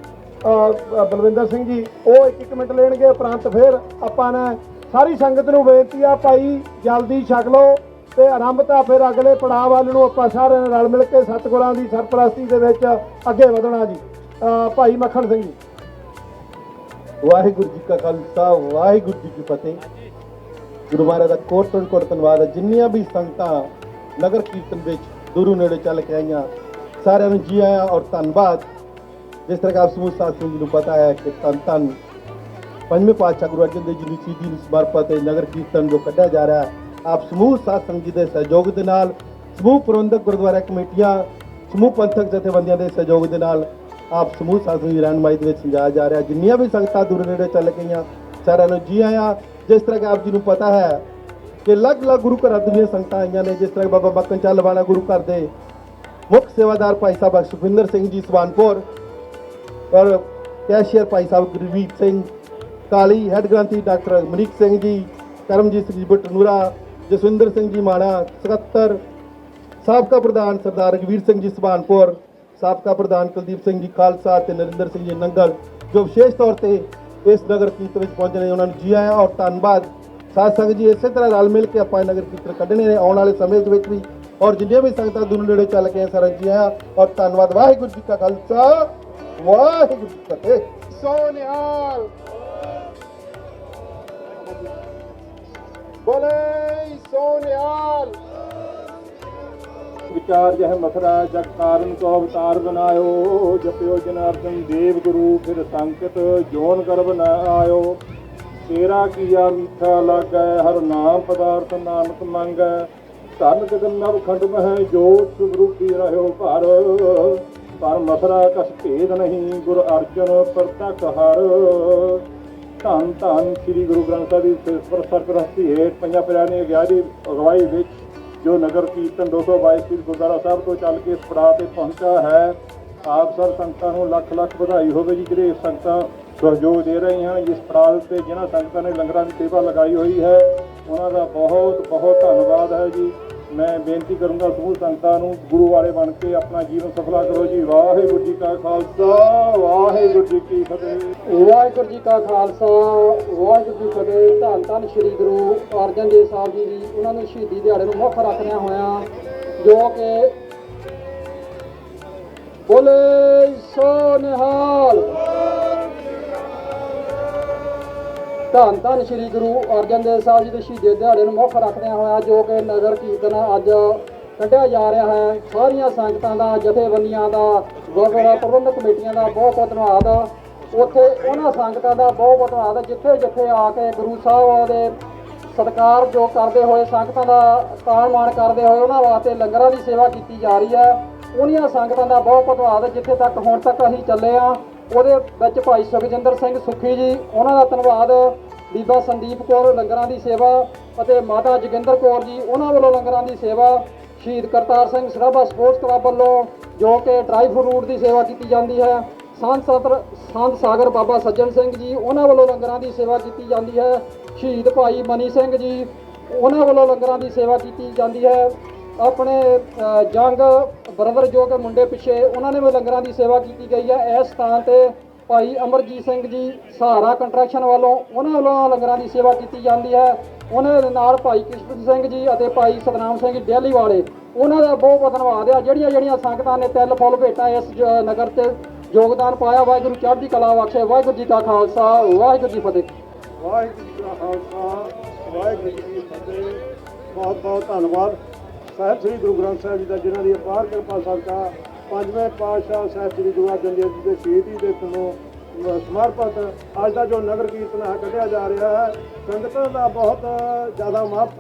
ਬਲਵਿੰਦਰ ਸਿੰਘ ਜੀ, ਉਹ ਇੱਕ ਇੱਕ ਮਿੰਟ ਲੈਣਗੇ। ਉਪਰੰਤ ਫਿਰ ਆਪਾਂ ਨੇ ਸਾਰੀ ਸੰਗਤ ਨੂੰ ਬੇਨਤੀ ਆ, ਭਾਈ ਜਲਦੀ ਛਕ ਲਓ। ਤੇ ਆਰੰਭਤਾ ਫਿਰ ਅਗਲੇ ਪੜਾਅ ਵੱਲ ਨੂੰ ਆਪਾਂ ਸਾਰਿਆਂ ਨੇ ਰਲ ਮਿਲ ਕੇ ਸਤਿਗੁਰਾਂ ਦੀ ਸਰਪ੍ਰਸਤੀ ਦੇ ਵਿੱਚ ਅੱਗੇ ਵਧਣਾ ਜੀ। ਭਾਈ ਮੱਖਣ ਸਿੰਘ ਜੀ। ਵਾਹਿਗੁਰੂ ਜੀ ਕਾ ਖਾਲਸਾ, ਵਾਹਿਗੁਰੂ ਜੀ ਕੀ ਫਤਿਹ। ਗੁਰੂ ਮਹਾਰਾਜ ਦਾ ਕੋਟਨ ਕੋਟ ਧੰਨਵਾਦ ਹੈ। ਜਿੰਨੀਆਂ ਵੀ ਸੰਗਤਾਂ ਨਗਰ ਕੀਰਤਨ ਵਿੱਚ ਦੂਰੋਂ ਨੇੜੇ ਚੱਲ ਕੇ ਆਈਆਂ, ਸਾਰਿਆਂ ਨੂੰ ਜੀ ਆਇਆਂ ਔਰ ਧੰਨਵਾਦ। ਜਿਸ ਤਰ੍ਹਾਂ ਕਿ ਆਪ ਸਮੂਹ ਸਾਥੀਆਂ ਜੀ ਨੂੰ ਪਤਾ ਹੈ ਕਿ ਧੰਨ ਧੰਨ ਪੰਜਵੇਂ ਪਾਤਸ਼ਾਹ ਗੁਰੂ ਅਰਜਨ ਦੇਵ ਜੀ ਦੀ ਸ਼ਹੀਦੀ ਨੂੰ ਸਮਰਪਿਤ ਨਗਰ ਕੀਰਤਨ ਜੋ ਕੱਢਿਆ ਜਾ ਰਿਹਾ ਹੈ ਆਪ ਸਮੂਹ ਸਾਧ ਸੰਗਤ ਜੀ ਦੇ ਸਹਿਯੋਗ ਦੇ ਨਾਲ, ਸਮੂਹ ਪ੍ਰਬੰਧਕ ਗੁਰਦੁਆਰਾ ਕਮੇਟੀਆਂ, ਸਮੂਹ ਪੰਥਕ ਜਥੇਬੰਦੀਆਂ ਦੇ ਸਹਿਯੋਗ ਦੇ ਨਾਲ ਆਪ ਸਮੂਹ ਸਾਧ ਸੰਗਤ ਦੀ ਰਹਿਨਮਾਈ ਦੇ ਵਿੱਚ ਸਮਝਾਇਆ ਜਾ ਰਿਹਾ। ਜਿੰਨੀਆਂ ਵੀ ਸੰਗਤਾਂ ਦੂਰ ਨੇੜੇ ਚੱਲ ਗਈਆਂ, ਸਾਰਿਆਂ ਨੂੰ ਜੀ ਆਇਆਂ। ਜਿਸ ਤਰ੍ਹਾਂ ਕਿ ਆਪ ਜੀ ਨੂੰ ਪਤਾ ਹੈ ਕਿ ਅਲੱਗ-ਅਲੱਗ ਗੁਰੂ ਘਰਾਂ ਦੀਆਂ ਸੰਗਤਾਂ ਆਈਆਂ ਨੇ। ਜਿਸ ਤਰ੍ਹਾਂ ਬਾਬਾ ਬੱਕਨ ਚੱਲ ਵਾਲਾ ਗੁਰੂ ਘਰ ਦੇ ਮੁੱਖ ਸੇਵਾਦਾਰ ਭਾਈ ਸਾਹਿਬ ਸੁਖਵਿੰਦਰ ਸਿੰਘ ਜੀ ਸਵਾਨਪੁਰ ਔਰ ਕੈਸ਼ੀਅਰ ਭਾਈ ਸਾਹਿਬ ਗੁਰਵੀਰ ਸਿੰਘ ਕਾਲੀ, ਹੈੱਡ ਗ੍ਰੰਥੀ ਡਾਕਟਰ ਮਨੀਕ ਸਿੰਘ ਜੀ, ਕਰਮਜੀਤ ਸਿੰਘ ਬਟਨੂਰਾ ਜਸਵਿੰਦਰ ਸਿੰਘ ਜੀ ਮਾਣਾ ਸਕੱਤਰ, ਸਾਬਕਾ ਪ੍ਰਧਾਨ ਸਰਦਾਰ ਰਗਵੀਰ ਸਿੰਘ ਜੀ ਸੁਭਾਨਪੁਰ, ਸਾਬਕਾ ਪ੍ਰਧਾਨ ਕੁਲਦੀਪ ਸਿੰਘ ਜੀ ਖਾਲਸਾ ਤੇ ਨਰਿੰਦਰ ਸਿੰਘ ਜੀ ਨੰਗਲ, ਜੋ ਵਿਸ਼ੇਸ਼ ਤੌਰ ਤੇ ਇਸ ਨਗਰ ਕੀਰਤਨ ਵਿੱਚ ਪਹੁੰਚੇ ਨੇ, ਉਹਨਾਂ ਨੂੰ ਜੀ ਆਇਆਂ ਔਰ ਧੰਨਵਾਦ। ਸਾਧ ਸੰਗਤ ਜੀ, ਇਸੇ ਤਰ੍ਹਾਂ ਰਲ ਮਿਲ ਕੇ ਆਪਾਂ ਨਗਰ ਕੀਰਤਨ ਕੱਢਣੇ ਨੇ, ਆਉਣ ਵਾਲੇ ਸਮੇਂ ਦੇ ਵਿੱਚ ਵੀ, ਔਰ ਜਿੰਨੀਆਂ ਵੀ ਸੰਗਤਾਂ ਦੂਰ ਨੇੜੇ ਚੱਲ ਕੇ ਆਏ ਜੀ ਆਇਆਂ ਔਰ ਧੰਨਵਾਦ। ਵਾਹਿਗੁਰੂ ਜੀ ਕਾ ਖਾਲਸਾ, ਵਾਹਿਗੁਰੂ ਜੀ ਕੀ ਫਤਿਹ। ਸੋਨਿਆਲ ਬੋਲੇ ਸੋਨਿਆਲ ਵਿਚਾਰ ਜਹ ਮਥਰਾ, ਜਗ ਕਾਰਨ ਕੋ ਅਵਤਾਰ ਬਨਾਇਓ। ਜਪਿਓ ਜਨਾਰਦਨ ਦੇਵ ਗੁਰੂ ਫਿਰ ਸੰਕਟ ਜੋਨ ਗਰਭ ਨ ਆਇਓ। ਤੇਰਾ ਕੀਆ ਮੀਠਾ ਲਾਗੈ, ਹਰ ਨਾਮ ਪਦਾਰਥ ਨਾਨਕ ਮੰਗੈ। ਧਨ ਗਗਨ ਨਵ ਖੰਡ ਮਹਿ ਜੋਤ ਸੁਰੂਪੀ ਰਹਿਓ ਘਰ। ਪਰ ਮਥਰਾ ਕਸ ਭੇਦ ਨਹੀਂ, ਗੁਰ ਅਰਜਨ ਪ੍ਰਤਖ ਹਰ। ਧੰਨ ਧੰਨ ਸ੍ਰੀ ਗੁਰੂ ਗ੍ਰੰਥ ਸਾਹਿਬ ਦੀ ਸਿਰ ਸਰਪ੍ਰਸਤੀ ਹੇਠ ਪੰਜਾਂ ਪਿਆਰਿਆਂ ਦੀ ਅਗਿਆਰੀ ਅਗਵਾਈ ਵਿੱਚ ਜੋ ਨਗਰ ਕੀਰਤਨ 222 ਸ੍ਰੀ ਗੁਰਦੁਆਰਾ ਸਾਹਿਬ ਤੋਂ ਚੱਲ ਕੇ ਇਸ ਪੜਾਅ ਤੇ ਪਹੁੰਚਾ ਹੈ, ਆਪ ਸਰ ਸੰਗਤਾਂ ਨੂੰ ਲੱਖ ਲੱਖ ਵਧਾਈ ਹੋਵੇ ਜੀ, ਜਿਹੜੇ ਸੰਗਤਾਂ ਸਹਿਯੋਗ ਦੇ ਰਹੇ ਹਨ। ਇਸ ਪੜਾਅ ਤੇ ਜਿਨ੍ਹਾਂ ਸੰਗਤਾਂ ਨੇ ਲੰਗਰਾਂ ਦੀ ਸੇਵਾ ਲਗਾਈ ਹੋਈ ਹੈ, ਉਹਨਾਂ ਦਾ ਬਹੁਤ ਬਹੁਤ ਧੰਨਵਾਦ ਹੈ ਜੀ। ਮੈਂ ਬੇਨਤੀ ਕਰੂੰਗਾ ਸਮੂਹ ਸੰਗਤਾਂ ਨੂੰ, ਗੁਰੂ ਵਾਲੇ ਬਣ ਕੇ ਆਪਣਾ ਜੀਵਨ ਸਫਲਾ ਕਰੋ ਜੀ। ਵਾਹਿਗੁਰੂ ਜੀ ਕਾ ਖਾਲਸਾ, ਵਾਹਿਗੁਰੂ ਜੀ ਕੀ ਫਤਿਹ। ਵਾਹਿਗੁਰੂ ਜੀ ਕਾ ਖਾਲਸਾ, ਵਾਹਿਗੁਰੂ ਜੀ ਕੀ ਫਤਿਹ। ਧੰਨ ਧੰਨ ਸ੍ਰੀ ਗੁਰੂ ਅਰਜਨ ਦੇਵ ਸਾਹਿਬ ਜੀ ਦੀ, ਉਹਨਾਂ ਨੂੰ ਸ਼ਹੀਦੀ ਦਿਹਾੜੇ ਨੂੰ ਮੁੱਖ ਰੱਖਦਿਆਂ ਹੋਇਆਂ ਜੋ ਕਿ ਬੋਲੇ ਸੋ ਨਿਹਾਲ। ਧੰਨ ਧੰਨ ਸ੍ਰੀ ਗੁਰੂ ਅਰਜਨ ਦੇਵ ਸਾਹਿਬ ਜੀ ਦੇ ਸ਼ਹੀਦੀ ਦਿਹਾੜੇ ਨੂੰ ਮੁੱਖ ਰੱਖਦਿਆਂ ਹੋਇਆ, ਜੋ ਕਿ ਨਗਰ ਕੀਰਤਨ ਅੱਜ ਕੱਢਿਆ ਜਾ ਰਿਹਾ ਹੈ। ਸਾਰੀਆਂ ਸੰਗਤਾਂ ਦਾ, ਜਥੇਬੰਦੀਆਂ ਦਾ, ਗੁਰਦੁਆਰਾ ਪ੍ਰਬੰਧਕ ਕਮੇਟੀਆਂ ਦਾ ਬਹੁਤ ਬਹੁਤ ਧੰਨਵਾਦ। ਉੱਥੇ ਉਹਨਾਂ ਸੰਗਤਾਂ ਦਾ ਬਹੁਤ ਬਹੁਤ ਧੰਨਵਾਦ। ਜਿੱਥੇ ਜਿੱਥੇ ਆ ਕੇ ਗੁਰੂ ਸਾਹਿਬ ਦੇ ਸਤਿਕਾਰ ਜੋ ਕਰਦੇ ਹੋਏ, ਸੰਗਤਾਂ ਦਾ ਸਤਾਨ ਮਾਣ ਕਰਦੇ ਹੋਏ, ਉਹਨਾਂ ਵਾਸਤੇ ਲੰਗਰਾਂ ਦੀ ਸੇਵਾ ਕੀਤੀ ਜਾ ਰਹੀ ਹੈ। ਉਹਨੀਆਂ ਸੰਗਤਾਂ ਦਾ ਬਹੁਤ ਬਹੁਤ ਧੰਨਵਾਦ। ਜਿੱਥੇ ਤੱਕ ਹੁਣ ਤੱਕ ਅਸੀਂ ਚੱਲੇ ਆ ਉਹਦੇ ਵਿੱਚ ਭਾਈ ਸੁਖਜਿੰਦਰ ਸਿੰਘ ਸੁਖੀ ਜੀ, ਉਹਨਾਂ ਦਾ ਧੰਨਵਾਦ, ਬੀਬਾ ਸੰਦੀਪ ਕੌਰ ਲੰਗਰਾਂ ਦੀ ਸੇਵਾ ਅਤੇ ਮਾਤਾ ਜੋਗਿੰਦਰ ਕੌਰ ਜੀ, ਉਹਨਾਂ ਵੱਲੋਂ ਲੰਗਰਾਂ ਦੀ ਸੇਵਾ, ਸ਼ਹੀਦ ਕਰਤਾਰ ਸਿੰਘ ਸਰਾਭਾ ਸਪੋਰਟਸ ਕਲੱਬ ਵੱਲੋਂ, ਜੋ ਕਿ ਡਰਾਈ ਫਰੂਟ ਦੀ ਸੇਵਾ ਕੀਤੀ ਜਾਂਦੀ ਹੈ। ਸੰਤ ਸਤਰ, ਸੰਤ ਸਾਗਰ ਬਾਬਾ ਸੱਜਣ ਸਿੰਘ ਜੀ, ਉਹਨਾਂ ਵੱਲੋਂ ਲੰਗਰਾਂ ਦੀ ਸੇਵਾ ਕੀਤੀ ਜਾਂਦੀ ਹੈ। ਸ਼ਹੀਦ ਭਾਈ ਮਨੀ ਸਿੰਘ ਜੀ, ਉਹਨਾਂ ਵੱਲੋਂ ਲੰਗਰਾਂ ਦੀ ਸੇਵਾ ਕੀਤੀ ਜਾਂਦੀ ਹੈ। ਆਪਣੇ ਜੰਗ ਬ੍ਰਦਰ ਜੋ ਕਿ ਮੁੰਡੇ ਪਿੱਛੇ ਉਹਨਾਂ ਨੇ ਵੀ ਲੰਗਰਾਂ ਦੀ ਸੇਵਾ ਕੀਤੀ ਗਈ ਹੈ ਇਸ ਸਥਾਨ ਤੇ ਭਾਈ ਅਮਰਜੀਤ ਸਿੰਘ ਜੀ ਸਹਾਰਾ ਕੰਟਰੈਕਸ਼ਨ ਵੱਲੋਂ ਉਹਨਾਂ ਵੱਲੋਂ ਲੰਗਰਾਂ ਦੀ ਸੇਵਾ ਕੀਤੀ ਜਾਂਦੀ ਹੈ। ਉਹਨਾਂ ਦੇ ਨਾਲ ਭਾਈ ਕ੍ਰਿਸ਼ਨ ਸਿੰਘ ਜੀ ਅਤੇ ਭਾਈ ਸਤਨਾਮ ਸਿੰਘ ਜੀ ਡੇਲੀ ਵਾਲੇ, ਉਹਨਾਂ ਦਾ ਬਹੁਤ ਬਹੁਤ ਧੰਨਵਾਦ ਆ। ਜਿਹੜੀਆਂ ਜਿਹੜੀਆਂ ਸੰਗਤਾਂ ਨੇ ਤਿਲ, ਫੁੱਲ, ਭੇਟਾ ਇਸ ਨਗਰ ਤੇ ਯੋਗਦਾਨ ਪਾਇਆ। ਵਾਹਿਗੁਰੂ ਚੜ੍ਹਦੀ ਕਲਾ ਬਖਸ਼ੇ। ਵਾਹਿਗੁਰੂ ਜੀ ਕਾ ਖਾਲਸਾ, ਵਾਹਿਗੁਰੂ ਜੀ ਫਤਿਹ। ਵਾਹਿਗੁਰੂ ਜੀ ਕਾ ਖਾਲਸਾ, ਵਾਹਿਗੁਰੂ ਜੀ ਕੀ ਫਤਿਹ। ਬਹੁਤ ਬਹੁਤ ਧੰਨਵਾਦ। ਸਾਹਿਬ, ਸ੍ਰੀ ਗੁਰੂ ਗ੍ਰੰਥ ਸਾਹਿਬ ਜੀ ਦਾ, ਜਿਨ੍ਹਾਂ ਦੀ ਅਪਾਰ ਕਿਰਪਾ ਸਦਕਾ ਪੰਜਵੇਂ ਪਾਤਸ਼ਾਹ ਸਾਹਿਬ ਸ੍ਰੀ ਗੁਰੂ ਅਰਜਨ ਦੇਵ ਜੀ ਦੇ ਸ਼ਹੀਦੀ ਦੇ ਤੋਂ ਸਮਰਪਿਤ ਅੱਜ ਦਾ ਜੋ ਨਗਰ ਕੀਰਤਨ ਹੈ ਕੱਢਿਆ ਜਾ ਰਿਹਾ ਹੈ, ਸੰਗਤਾਂ ਦਾ ਬਹੁਤ ਜ਼ਿਆਦਾ ਮਾਪ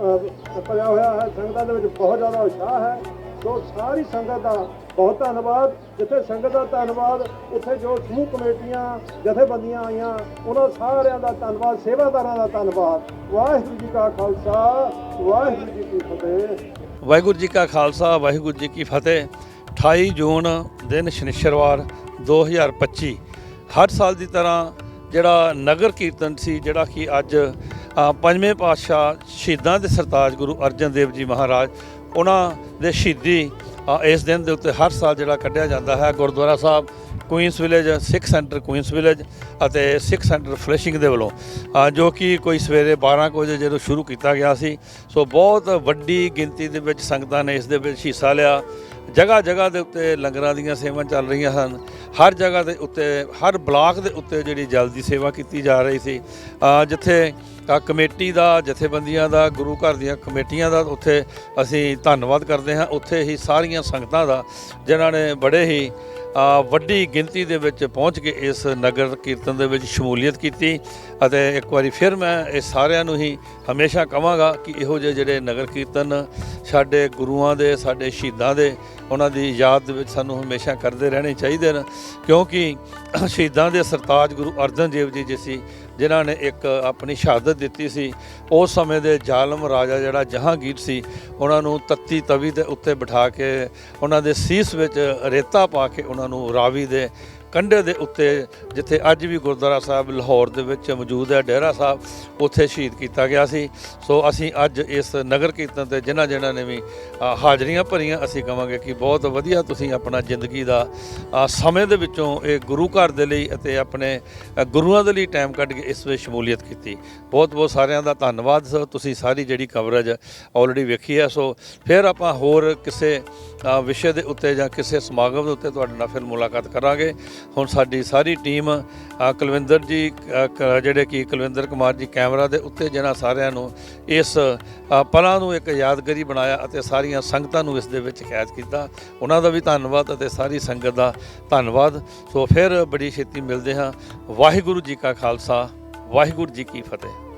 ਭਰਿਆ ਹੋਇਆ ਹੈ, ਸੰਗਤਾਂ ਦੇ ਵਿੱਚ ਬਹੁਤ ਜ਼ਿਆਦਾ ਉਤਸ਼ਾਹ ਹੈ। ਸੋ ਸਾਰੀ ਸੰਗਤ ਦਾ ਬਹੁਤ ਧੰਨਵਾਦ। ਜਿੱਥੇ ਸੰਗਤ ਦਾ ਧੰਨਵਾਦ, ਉੱਥੇ ਜੋ ਸਮੂਹ ਕਮੇਟੀਆਂ, ਜਥੇਬੰਦੀਆਂ ਆਈਆਂ, ਉਹਨਾਂ ਸਾਰਿਆਂ ਦਾ ਧੰਨਵਾਦ, ਸੇਵਾਦਾਰਾਂ ਦਾ ਧੰਨਵਾਦ। ਵਾਹਿਗੁਰੂ ਜੀ ਕਾ ਖਾਲਸਾ, ਵਾਹਿਗੁਰੂ ਜੀ ਕੀ ਫਤਿਹ। ਵਾਹਿਗੁਰੂ ਜੀ ਕਾ ਖਾਲਸਾ, ਵਾਹਿਗੁਰੂ ਜੀ ਕੀ ਫਤਿਹ। 28 ਜੂਨ ਦਿਨ ਸ਼ਨੀਚਰਵਾਰ 2025 ਹਰ ਸਾਲ ਦੀ ਤਰ੍ਹਾਂ ਜਿਹੜਾ ਨਗਰ ਕੀਰਤਨ ਸੀ, ਜਿਹੜਾ ਕਿ ਅੱਜ ਪੰਜਵੇਂ ਪਾਤਸ਼ਾਹ ਸ਼ਹੀਦਾਂ ਦੇ ਸਰਤਾਜ ਗੁਰੂ ਅਰਜਨ ਦੇਵ ਜੀ ਮਹਾਰਾਜ, ਉਹਨਾਂ ਦੇ ਸ਼ਹੀਦੀ ਇਸ ਦਿਨ ਦੇ ਉੱਤੇ ਹਰ ਸਾਲ ਜਿਹੜਾ ਕੱਢਿਆ ਜਾਂਦਾ ਹੈ। Gurdwara Sahib Queens village Sikh centre Queens village ਅਤੇ ਸਿੱਖ ਸੈਂਟਰ ਫਲੈਸ਼ਿੰਗ ਦੇ ਵੱਲੋਂ ਜੋ ਕਿ ਕੋਈ ਸਵੇਰੇ 12 ਕੁ ਵਜੇ ਜਦੋਂ ਸ਼ੁਰੂ ਕੀਤਾ ਗਿਆ ਸੀ, ਸੋ ਬਹੁਤ ਵੱਡੀ ਗਿਣਤੀ ਦੇ ਵਿੱਚ ਸੰਗਤਾਂ ਨੇ ਇਸ ਦੇ ਵਿੱਚ ਹਿੱਸਾ ਲਿਆ। ਜਗ੍ਹਾ ਜਗ੍ਹਾ ਦੇ ਉੱਤੇ ਲੰਗਰਾਂ ਦੀਆਂ ਸੇਵਾਵਾਂ ਚੱਲ ਰਹੀਆਂ ਹਨ। ਹਰ ਜਗ੍ਹਾ ਦੇ ਉੱਤੇ, ਹਰ ਬਲਾਕ ਦੇ ਉੱਤੇ ਜਿਹੜੀ ਜਲ ਦੀ ਸੇਵਾ ਕੀਤੀ ਜਾ ਰਹੀ ਸੀ। ਜਿੱਥੇ ਕਮੇਟੀ ਦਾ, ਜਥੇਬੰਦੀਆਂ ਦਾ, ਗੁਰੂ ਘਰ ਦੀਆਂ ਕਮੇਟੀਆਂ ਦਾ ਉੱਥੇ ਅਸੀਂ ਧੰਨਵਾਦ ਕਰਦੇ ਹਾਂ। ਉੱਥੇ ਹੀ ਸਾਰੀਆਂ ਸੰਗਤਾਂ ਦਾ, ਜਿਨ੍ਹਾਂ ਨੇ ਬੜੇ ਹੀ ਵੱਡੀ ਗਿਣਤੀ ਦੇ ਵਿੱਚ ਪਹੁੰਚ ਕੇ ਇਸ ਨਗਰ ਕੀਰਤਨ ਦੇ ਵਿੱਚ ਸ਼ਮੂਲੀਅਤ ਕੀਤੀ ਅਤੇ ਇੱਕ ਵਾਰੀ ਫਿਰ ਮੈਂ ਇਹ ਸਾਰਿਆਂ ਨੂੰ ਹੀ ਹਮੇਸ਼ਾ ਕਹਾਂਗਾ ਕਿ ਇਹੋ ਜਿਹੇ ਜਿਹੜੇ ਨਗਰ ਕੀਰਤਨ ਸਾਡੇ ਗੁਰੂਆਂ ਦੇ, ਸਾਡੇ ਸ਼ਹੀਦਾਂ ਦੇ, ਉਹਨਾਂ ਦੀ ਯਾਦ ਦੇ ਵਿੱਚ ਸਾਨੂੰ ਹਮੇਸ਼ਾ ਕਰਦੇ ਰਹਿਣੇ ਚਾਹੀਦੇ ਨੇ। ਕਿਉਂਕਿ ਸ਼ਹੀਦਾਂ ਦੇ ਸਰਤਾਜ ਗੁਰੂ ਅਰਜਨ ਦੇਵ ਜੀ ਜੀ ਸੀ ਜਿਨ੍ਹਾਂ ਨੇ ਇੱਕ ਆਪਣੀ ਸ਼ਹਾਦਤ ਦਿੱਤੀ ਸੀ, ਉਸ ਸਮੇਂ ਦੇ ਜ਼ਾਲਮ ਰਾਜਾ ਜਿਹੜਾ ਜਹਾਂਗੀਰ ਸੀ, ਉਹਨਾਂ ਨੂੰ ਤੱਤੀ ਤਵੀ ਦੇ ਉੱਤੇ ਬਿਠਾ ਕੇ, ਉਹਨਾਂ ਦੇ ਸੀਸ ਵਿੱਚ ਰੇਤਾ ਪਾ ਕੇ ਉਹਨਾਂ ਨੂੰ ਰਾਵੀ ਦੇ ਕੰਢੇ ਦੇ ਉੱਤੇ ਜਿੱਥੇ ਅੱਜ ਵੀ ਗੁਰਦੁਆਰਾ ਸਾਹਿਬ ਲਾਹੌਰ ਦੇ ਵਿੱਚ ਮੌਜੂਦ ਹੈ, ਡੇਰਾ ਸਾਹਿਬ, ਉੱਥੇ ਸ਼ਹੀਦ ਕੀਤਾ ਗਿਆ ਸੀ। ਸੋ ਅਸੀਂ ਅੱਜ ਇਸ ਨਗਰ ਕੀਰਤਨ ਤੇ ਜਿਨ੍ਹਾਂ ਜਿਨ੍ਹਾਂ ਨੇ ਵੀ ਹਾਜ਼ਰੀਆਂ ਭਰੀਆਂ, ਅਸੀਂ ਕਹਾਂਗੇ ਕਿ ਬਹੁਤ ਵਧੀਆ ਤੁਸੀਂ ਆਪਣਾ ਜ਼ਿੰਦਗੀ ਦਾ ਸਮੇਂ ਦੇ ਵਿੱਚੋਂ ਇਹ ਗੁਰੂ ਘਰ ਦੇ ਲਈ ਅਤੇ ਆਪਣੇ ਗੁਰੂਆਂ ਦੇ ਲਈ ਟਾਈਮ ਕੱਢ ਕੇ ਇਸ ਵਿੱਚ ਸ਼ਮੂਲੀਅਤ ਕੀਤੀ। ਬਹੁਤ ਬਹੁਤ ਸਾਰਿਆਂ ਦਾ ਧੰਨਵਾਦ ਸੋ ਤੁਸੀਂ ਸਾਰੀ ਜਿਹੜੀ ਕਵਰੇਜ ਆਲਰੇਡੀ ਵੇਖੀ ਹੈ। ਸੋ ਫਿਰ ਆਪਾਂ ਹੋਰ ਕਿਸੇ ਵਿਸ਼ੇ ਦੇ ਉੱਤੇ ਜਾਂ ਕਿਸੇ ਸਮਾਗਮ ਦੇ ਉੱਤੇ ਤੁਹਾਡੇ ਨਾਲ ਫਿਰ ਮੁਲਾਕਾਤ ਕਰਾਂਗੇ। ਹੁਣ ਸਾਡੀ ਸਾਰੀ ਟੀਮ ਕੁਲਵਿੰਦਰ ਜੀ ਜਿਹੜੇ ਕਿ ਕੁਲਵਿੰਦਰ ਕੁਮਾਰ ਜੀ ਕੈਮਰਾ ਦੇ ਉੱਤੇ ਜਿਹਨਾਂ ਸਾਰਿਆਂ ਨੂੰ ਇਸ ਪਲਾਂ ਨੂੰ ਇੱਕ ਯਾਦਗਾਰੀ ਬਣਾਇਆ ਅਤੇ ਸਾਰੀਆਂ ਸੰਗਤਾਂ ਨੂੰ ਇਸ ਦੇ ਵਿੱਚ ਕੈਦ ਕੀਤਾ। ਉਹਨਾਂ ਦਾ ਵੀ ਧੰਨਵਾਦ ਅਤੇ ਸਾਰੀ ਸੰਗਤ ਦਾ ਧੰਨਵਾਦ। ਸੋ ਫਿਰ ਬੜੀ ਛੇਤੀ ਮਿਲਦੇ ਹਾਂ। ਵਾਹਿਗੁਰੂ ਜੀ ਕਾ ਖਾਲਸਾ, ਵਾਹਿਗੁਰੂ ਜੀ ਕੀ ਫਤਿਹ।